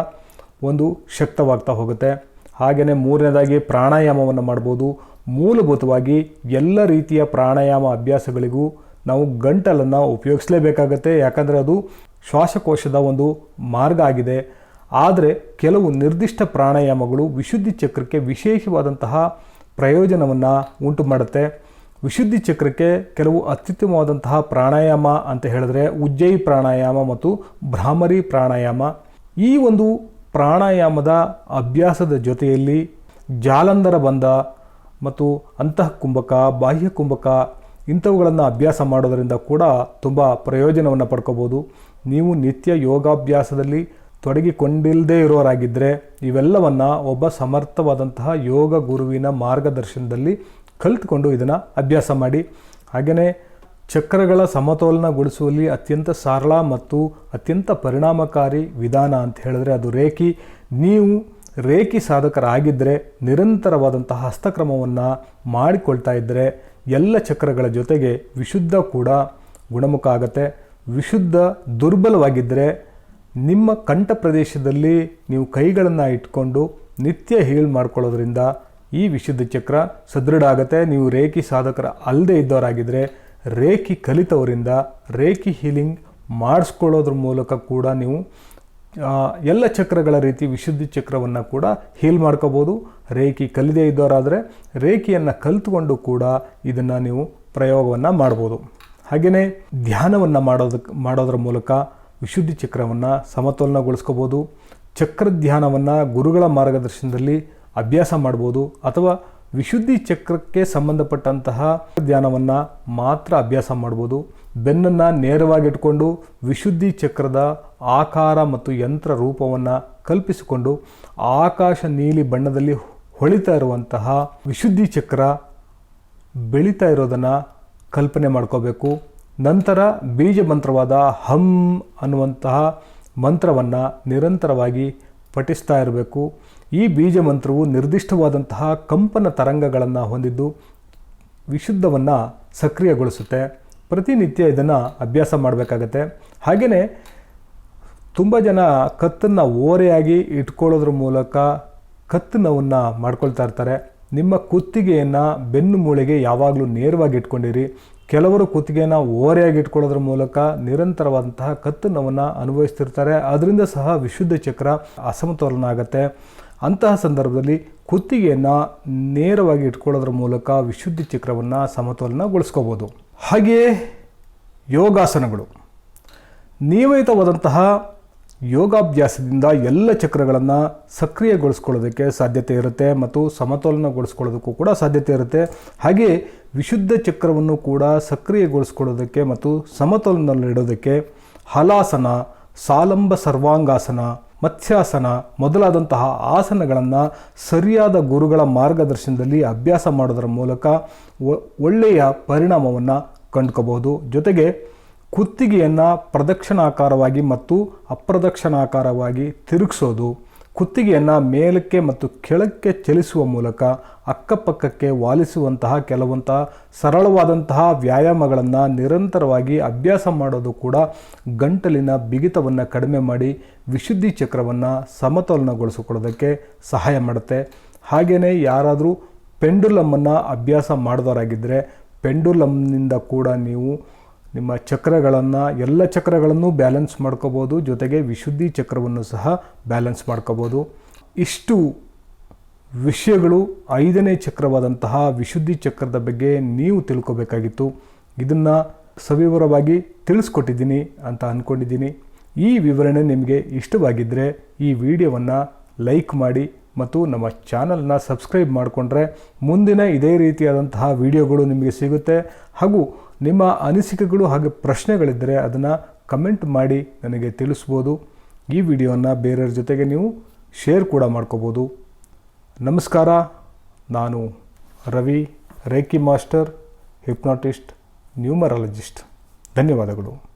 ಒಂದು ಶಕ್ತವಾಗ್ತಾ ಹೋಗುತ್ತೆ. ಹಾಗೆಯೇ ಮೂರನೇದಾಗಿ ಪ್ರಾಣಾಯಾಮವನ್ನು ಮಾಡ್ಬೋದು. ಮೂಲಭೂತವಾಗಿ ಎಲ್ಲ ರೀತಿಯ ಪ್ರಾಣಾಯಾಮ ಅಭ್ಯಾಸಗಳಿಗೂ ನಾವು ಗಂಟಲನ್ನು ಉಪಯೋಗಿಸಲೇಬೇಕಾಗತ್ತೆ. ಯಾಕಂದರೆ ಅದು ಶ್ವಾಸಕೋಶದ ಒಂದು ಮಾರ್ಗ ಆಗಿದೆ. ಆದರೆ ಕೆಲವು ನಿರ್ದಿಷ್ಟ ಪ್ರಾಣಾಯಾಮಗಳು ವಿಶುದ್ಧಿ ಚಕ್ರಕ್ಕೆ ವಿಶೇಷವಾದಂತಹ ಪ್ರಯೋಜನವನ್ನು ಉಂಟು ಮಾಡುತ್ತೆ. ವಿಶುದ್ಧಿ ಚಕ್ರಕ್ಕೆ ಕೆಲವು ಅತ್ಯುತ್ತಮವಾದಂತಹ ಪ್ರಾಣಾಯಾಮ ಅಂತ ಹೇಳಿದ್ರೆ ಉಜ್ಜಯಿ ಪ್ರಾಣಾಯಾಮ ಮತ್ತು ಭ್ರಾಮರಿ ಪ್ರಾಣಾಯಾಮ. ಈ ಒಂದು ಪ್ರಾಣಾಯಾಮದ ಅಭ್ಯಾಸದ ಜೊತೆಯಲ್ಲಿ ಜಾಲಂಧರ ಬಂದ ಮತ್ತು ಅಂತಃ ಕುಂಭಕ, ಬಾಹ್ಯ ಕುಂಭಕ ಇಂಥವುಗಳನ್ನು ಅಭ್ಯಾಸ ಮಾಡೋದರಿಂದ ಕೂಡ ತುಂಬ ಪ್ರಯೋಜನವನ್ನು ಪಡ್ಕೋಬೋದು. ನೀವು ನಿತ್ಯ ಯೋಗಾಭ್ಯಾಸದಲ್ಲಿ ತೊಡಗಿಕೊಂಡಿಲ್ಲದೇ ಇರೋರಾಗಿದ್ದರೆ ಇವೆಲ್ಲವನ್ನು ಒಬ್ಬ ಸಮರ್ಥವಾದಂತಹ ಯೋಗ ಗುರುವಿನ ಮಾರ್ಗದರ್ಶನದಲ್ಲಿ ಕಲಿತುಕೊಂಡು ಇದನ್ನು ಅಭ್ಯಾಸ ಮಾಡಿ. ಹಾಗೆಯೇ ಚಕ್ರಗಳ ಸಮತೋಲನಗೊಳಿಸುವಲ್ಲಿ ಅತ್ಯಂತ ಸರಳ ಮತ್ತು ಅತ್ಯಂತ ಪರಿಣಾಮಕಾರಿ ವಿಧಾನ ಅಂತ ಹೇಳಿದ್ರೆ ಅದು ರೇಖಿ. ನೀವು ರೇಖಿ ಸಾಧಕರಾಗಿದ್ದರೆ ನಿರಂತರವಾದಂತಹ ಹಸ್ತಕ್ರಮವನ್ನು ಮಾಡಿಕೊಳ್ತಾ ಇದ್ದರೆ ಎಲ್ಲ ಚಕ್ರಗಳ ಜೊತೆಗೆ ವಿಶುದ್ಧ ಕೂಡ ಗುಣಮುಖ ಆಗುತ್ತೆ. ವಿಶುದ್ಧ ದುರ್ಬಲವಾಗಿದ್ದರೆ ನಿಮ್ಮ ಕಂಠ ಪ್ರದೇಶದಲ್ಲಿ ನೀವು ಕೈಗಳನ್ನು ಇಟ್ಕೊಂಡು ನಿತ್ಯ ಹೀಲ್ ಮಾಡ್ಕೊಳ್ಳೋದ್ರಿಂದ ಈ ವಿಶುದ್ಧ ಚಕ್ರ ಸದೃಢ ಆಗುತ್ತೆ ನೀವು ರೇಖಿ ಸಾಧಕರ ಅಲ್ಲದೆ ಇದ್ದವರಾಗಿದ್ದರೆ ರೇಖಿ ಕಲಿತವರಿಂದ ರೇಖಿ ಹೀಲಿಂಗ್ ಮಾಡಿಸ್ಕೊಳ್ಳೋದ್ರ ಮೂಲಕ ಕೂಡ ನೀವು ಎಲ್ಲ ಚಕ್ರಗಳ ರೀತಿ ವಿಶುದ್ಧಿ ಚಕ್ರವನ್ನು ಕೂಡ ಹೀಲ್ ಮಾಡ್ಕೋಬೋದು. ರೇಖಿ ಕಲಿದೇ ಇದ್ದವರಾದರೆ ರೇಖಿಯನ್ನು ಕಲಿತುಕೊಂಡು ಕೂಡ ಇದನ್ನು ನೀವು ಪ್ರಯೋಗವನ್ನು ಮಾಡ್ಬೋದು. ಹಾಗೆಯೇ ಧ್ಯಾನವನ್ನು ಮಾಡೋದಕ್ಕೆ ಮಾಡೋದ್ರ ಮೂಲಕ ವಿಶುದ್ಧಿ ಚಕ್ರವನ್ನು ಸಮತೋಲನಗೊಳಿಸ್ಕೋಬೋದು ಚಕ್ರ ಧ್ಯಾನವನ್ನು ಗುರುಗಳ ಮಾರ್ಗದರ್ಶನದಲ್ಲಿ ಅಭ್ಯಾಸ ಮಾಡ್ಬೋದು ಅಥವಾ ವಿಶುದ್ಧಿ ಚಕ್ರಕ್ಕೆ ಸಂಬಂಧಪಟ್ಟಂತಹ ಧ್ಯಾನವನ್ನು ಮಾತ್ರ ಅಭ್ಯಾಸ ಮಾಡ್ಬೋದು. ಬೆನ್ನನ್ನು ನೇರವಾಗಿಟ್ಕೊಂಡು ವಿಶುದ್ಧಿ ಚಕ್ರದ ಆಕಾರ ಮತ್ತು ಯಂತ್ರ ರೂಪವನ್ನು ಕಲ್ಪಿಸಿಕೊಂಡು ಆಕಾಶ ನೀಲಿ ಬಣ್ಣದಲ್ಲಿ ಹೊಳಿತಾ ಇರುವಂತಹ ವಿಶುದ್ಧಿ ಚಕ್ರ ಬೆಳೀತಾ ಇರೋದನ್ನು ಕಲ್ಪನೆ ಮಾಡ್ಕೋಬೇಕು. ನಂತರ ಬೀಜ ಮಂತ್ರವಾದ ಹಂ ಅನ್ನುವಂತಹ ಮಂತ್ರವನ್ನು ನಿರಂತರವಾಗಿ ಪಠಿಸ್ತಾ ಇರಬೇಕು. ಈ ಬೀಜ ಮಂತ್ರವು ನಿರ್ದಿಷ್ಟವಾದಂತಹ ಕಂಪನ ತರಂಗಗಳನ್ನು ಹೊಂದಿದ್ದು ವಿಶುದ್ಧವನ್ನು ಸಕ್ರಿಯಗೊಳಿಸುತ್ತೆ. ಪ್ರತಿನಿತ್ಯ ಇದನ್ನು ಅಭ್ಯಾಸ ಮಾಡಬೇಕಾಗತ್ತೆ. ಹಾಗೆಯೇ ತುಂಬ ಜನ ಕತ್ತನ್ನು ಓರೆಯಾಗಿ ಇಟ್ಕೊಳ್ಳೋದ್ರ ಮೂಲಕ ಕತ್ತು ನೋವನ್ನು ಮಾಡ್ಕೊಳ್ತಾ ಇರ್ತಾರೆ. ನಿಮ್ಮ ಕುತ್ತಿಗೆಯನ್ನು ಬೆನ್ನು ಮೂಳೆಗೆ ಯಾವಾಗಲೂ ನೇರವಾಗಿ ಇಟ್ಕೊಂಡಿರಿ. ಕೆಲವರು ಕುತ್ತಿಗೆನ ಓರೆಯಾಗಿ ಇಟ್ಕೊಳ್ಳೋದ್ರ ಮೂಲಕ ನಿರಂತರವಾದಂತಹ ಕತ್ತನವನ್ನು ಅನುಭವಿಸ್ತಿರ್ತಾರೆ. ಅದರಿಂದ ಸಹ ವಿಶುದ್ಧ ಚಕ್ರ ಅಸಮತೋಲನ ಆಗುತ್ತೆ ಅಂತಹ ಸಂದರ್ಭದಲ್ಲಿ ಕುತ್ತಿಗೆಯನ್ನು ನೇರವಾಗಿ ಇಟ್ಕೊಳ್ಳೋದ್ರ ಮೂಲಕ ವಿಶುದ್ಧ ಚಕ್ರವನ್ನು ಸಮತೋಲನಗೊಳಿಸ್ಕೋಬೋದು. ಹಾಗೆಯೇ ಯೋಗಾಸನಗಳು. ನಿಯಮಿತವಾದಂತಹ ಯೋಗಾಭ್ಯಾಸದಿಂದ ಎಲ್ಲ ಚಕ್ರಗಳನ್ನು ಸಕ್ರಿಯಗೊಳಿಸ್ಕೊಳ್ಳೋದಕ್ಕೆ ಸಾಧ್ಯತೆ ಇರುತ್ತೆ ಮತ್ತು ಸಮತೋಲನಗೊಳಿಸ್ಕೊಳ್ಳೋದಕ್ಕೂ ಕೂಡ ಸಾಧ್ಯತೆ ಇರುತ್ತೆ. ಹಾಗೆ ವಿಶುದ್ಧ ಚಕ್ರವನ್ನು ಕೂಡ ಸಕ್ರಿಯಗೊಳಿಸ್ಕೊಳ್ಳೋದಕ್ಕೆ ಮತ್ತು ಸಮತೋಲನದಲ್ಲಿಡೋದಕ್ಕೆ ಹಲಾಸನ, ಸಾಲಂಬ ಸರ್ವಾಂಗಾಸನ, ಮತ್ಸ್ಯಾಸನ ಮೊದಲಾದಂತಹ ಆಸನಗಳನ್ನು ಸರಿಯಾದ ಗುರುಗಳ ಮಾರ್ಗದರ್ಶನದಲ್ಲಿ ಅಭ್ಯಾಸ ಮಾಡೋದರ ಮೂಲಕ ಒಳ್ಳೆಯ ಪರಿಣಾಮವನ್ನು ಕಂಡ್ಕೋಬಹುದು. ಜೊತೆಗೆ ಕುತ್ತಿಗೆಯನ್ನು ಪ್ರದಕ್ಷಿಣಾಕಾರವಾಗಿ ಮತ್ತು ಅಪ್ರದಕ್ಷಿಣಾಕಾರವಾಗಿ ತಿರುಗಿಸೋದು, ಕುತ್ತಿಗೆಯನ್ನು ಮೇಲಕ್ಕೆ ಮತ್ತು ಕೆಳಕ್ಕೆ ಚಲಿಸುವ ಮೂಲಕ ಅಕ್ಕಪಕ್ಕಕ್ಕೆ ವಾಲಿಸುವಂತಹ ಕೆಲವಂತಹ ಸರಳವಾದಂತಹ ವ್ಯಾಯಾಮಗಳನ್ನು ನಿರಂತರವಾಗಿ ಅಭ್ಯಾಸ ಮಾಡೋದು ಕೂಡ ಗಂಟಲಿನ ಬಿಗಿತವನ್ನು ಕಡಿಮೆ ಮಾಡಿ ವಿಶುದ್ಧಿ ಚಕ್ರವನ್ನು ಸಮತೋಲನಗೊಳಿಸಿಕೊಳ್ಳೋದಕ್ಕೆ ಸಹಾಯ ಮಾಡುತ್ತೆ. ಹಾಗೆಯೇ ಯಾರಾದರೂ ಪೆಂಡುಲಮ್ಮನ್ನು ಅಭ್ಯಾಸ ಮಾಡಿದವರಾಗಿದ್ದರೆ ಪೆಂಡುಲಮ್ನಿಂದ ಕೂಡ ನೀವು ನಿಮ್ಮ ಚಕ್ರಗಳನ್ನು ಎಲ್ಲ ಚಕ್ರಗಳನ್ನು ಬ್ಯಾಲೆನ್ಸ್ ಮಾಡ್ಕೋಬೋದು, ಜೊತೆಗೆ ವಿಶುದ್ಧಿ ಚಕ್ರವನ್ನು ಸಹ ಬ್ಯಾಲೆನ್ಸ್ ಮಾಡ್ಕೋಬೋದು. ಇಷ್ಟು ವಿಷಯಗಳು ಐದನೇ ಚಕ್ರವಾದಂತಹ ವಿಶುದ್ಧಿ ಚಕ್ರದ ಬಗ್ಗೆ ನೀವು ತಿಳ್ಕೊಬೇಕಾಗಿತ್ತು. ಇದನ್ನು ಸವಿವರವಾಗಿ ತಿಳಿಸ್ಕೊಟ್ಟಿದ್ದೀನಿ ಅಂತ ಅಂದ್ಕೊಂಡಿದ್ದೀನಿ ಈ ವಿವರಣೆ ನಿಮಗೆ ಇಷ್ಟವಾಗಿದ್ದರೆ ಈ ವಿಡಿಯೋವನ್ನು ಲೈಕ್ ಮಾಡಿ ಮತ್ತು ನಮ್ಮ ಚಾನಲ್ನ ಸಬ್ಸ್ಕ್ರೈಬ್ ಮಾಡಿಕೊಂಡ್ರೆ ಮುಂದಿನ ಇದೇ ರೀತಿಯಾದಂತಹ ವಿಡಿಯೋಗಳು ನಿಮಗೆ ಸಿಗುತ್ತೆ. ಹಾಗೂ ನಿಮ್ಮ ಅನಿಸಿಕೆಗಳು ಹಾಗೆ ಪ್ರಶ್ನೆಗಳಿದ್ದರೆ ಅದನ್ನು ಕಮೆಂಟ್ ಮಾಡಿ ನನಗೆ ತಿಳಿಸ್ಬೋದು. ಈ ವಿಡಿಯೋನ ಬೇರೆಯವ್ರ ಜೊತೆಗೆ ನೀವು ಶೇರ್ ಕೂಡ ಮಾಡ್ಕೋಬೋದು. ನಮಸ್ಕಾರ. ನಾನು Ravi reiki master, hypnotist, numerologist. ಧನ್ಯವಾದಗಳು.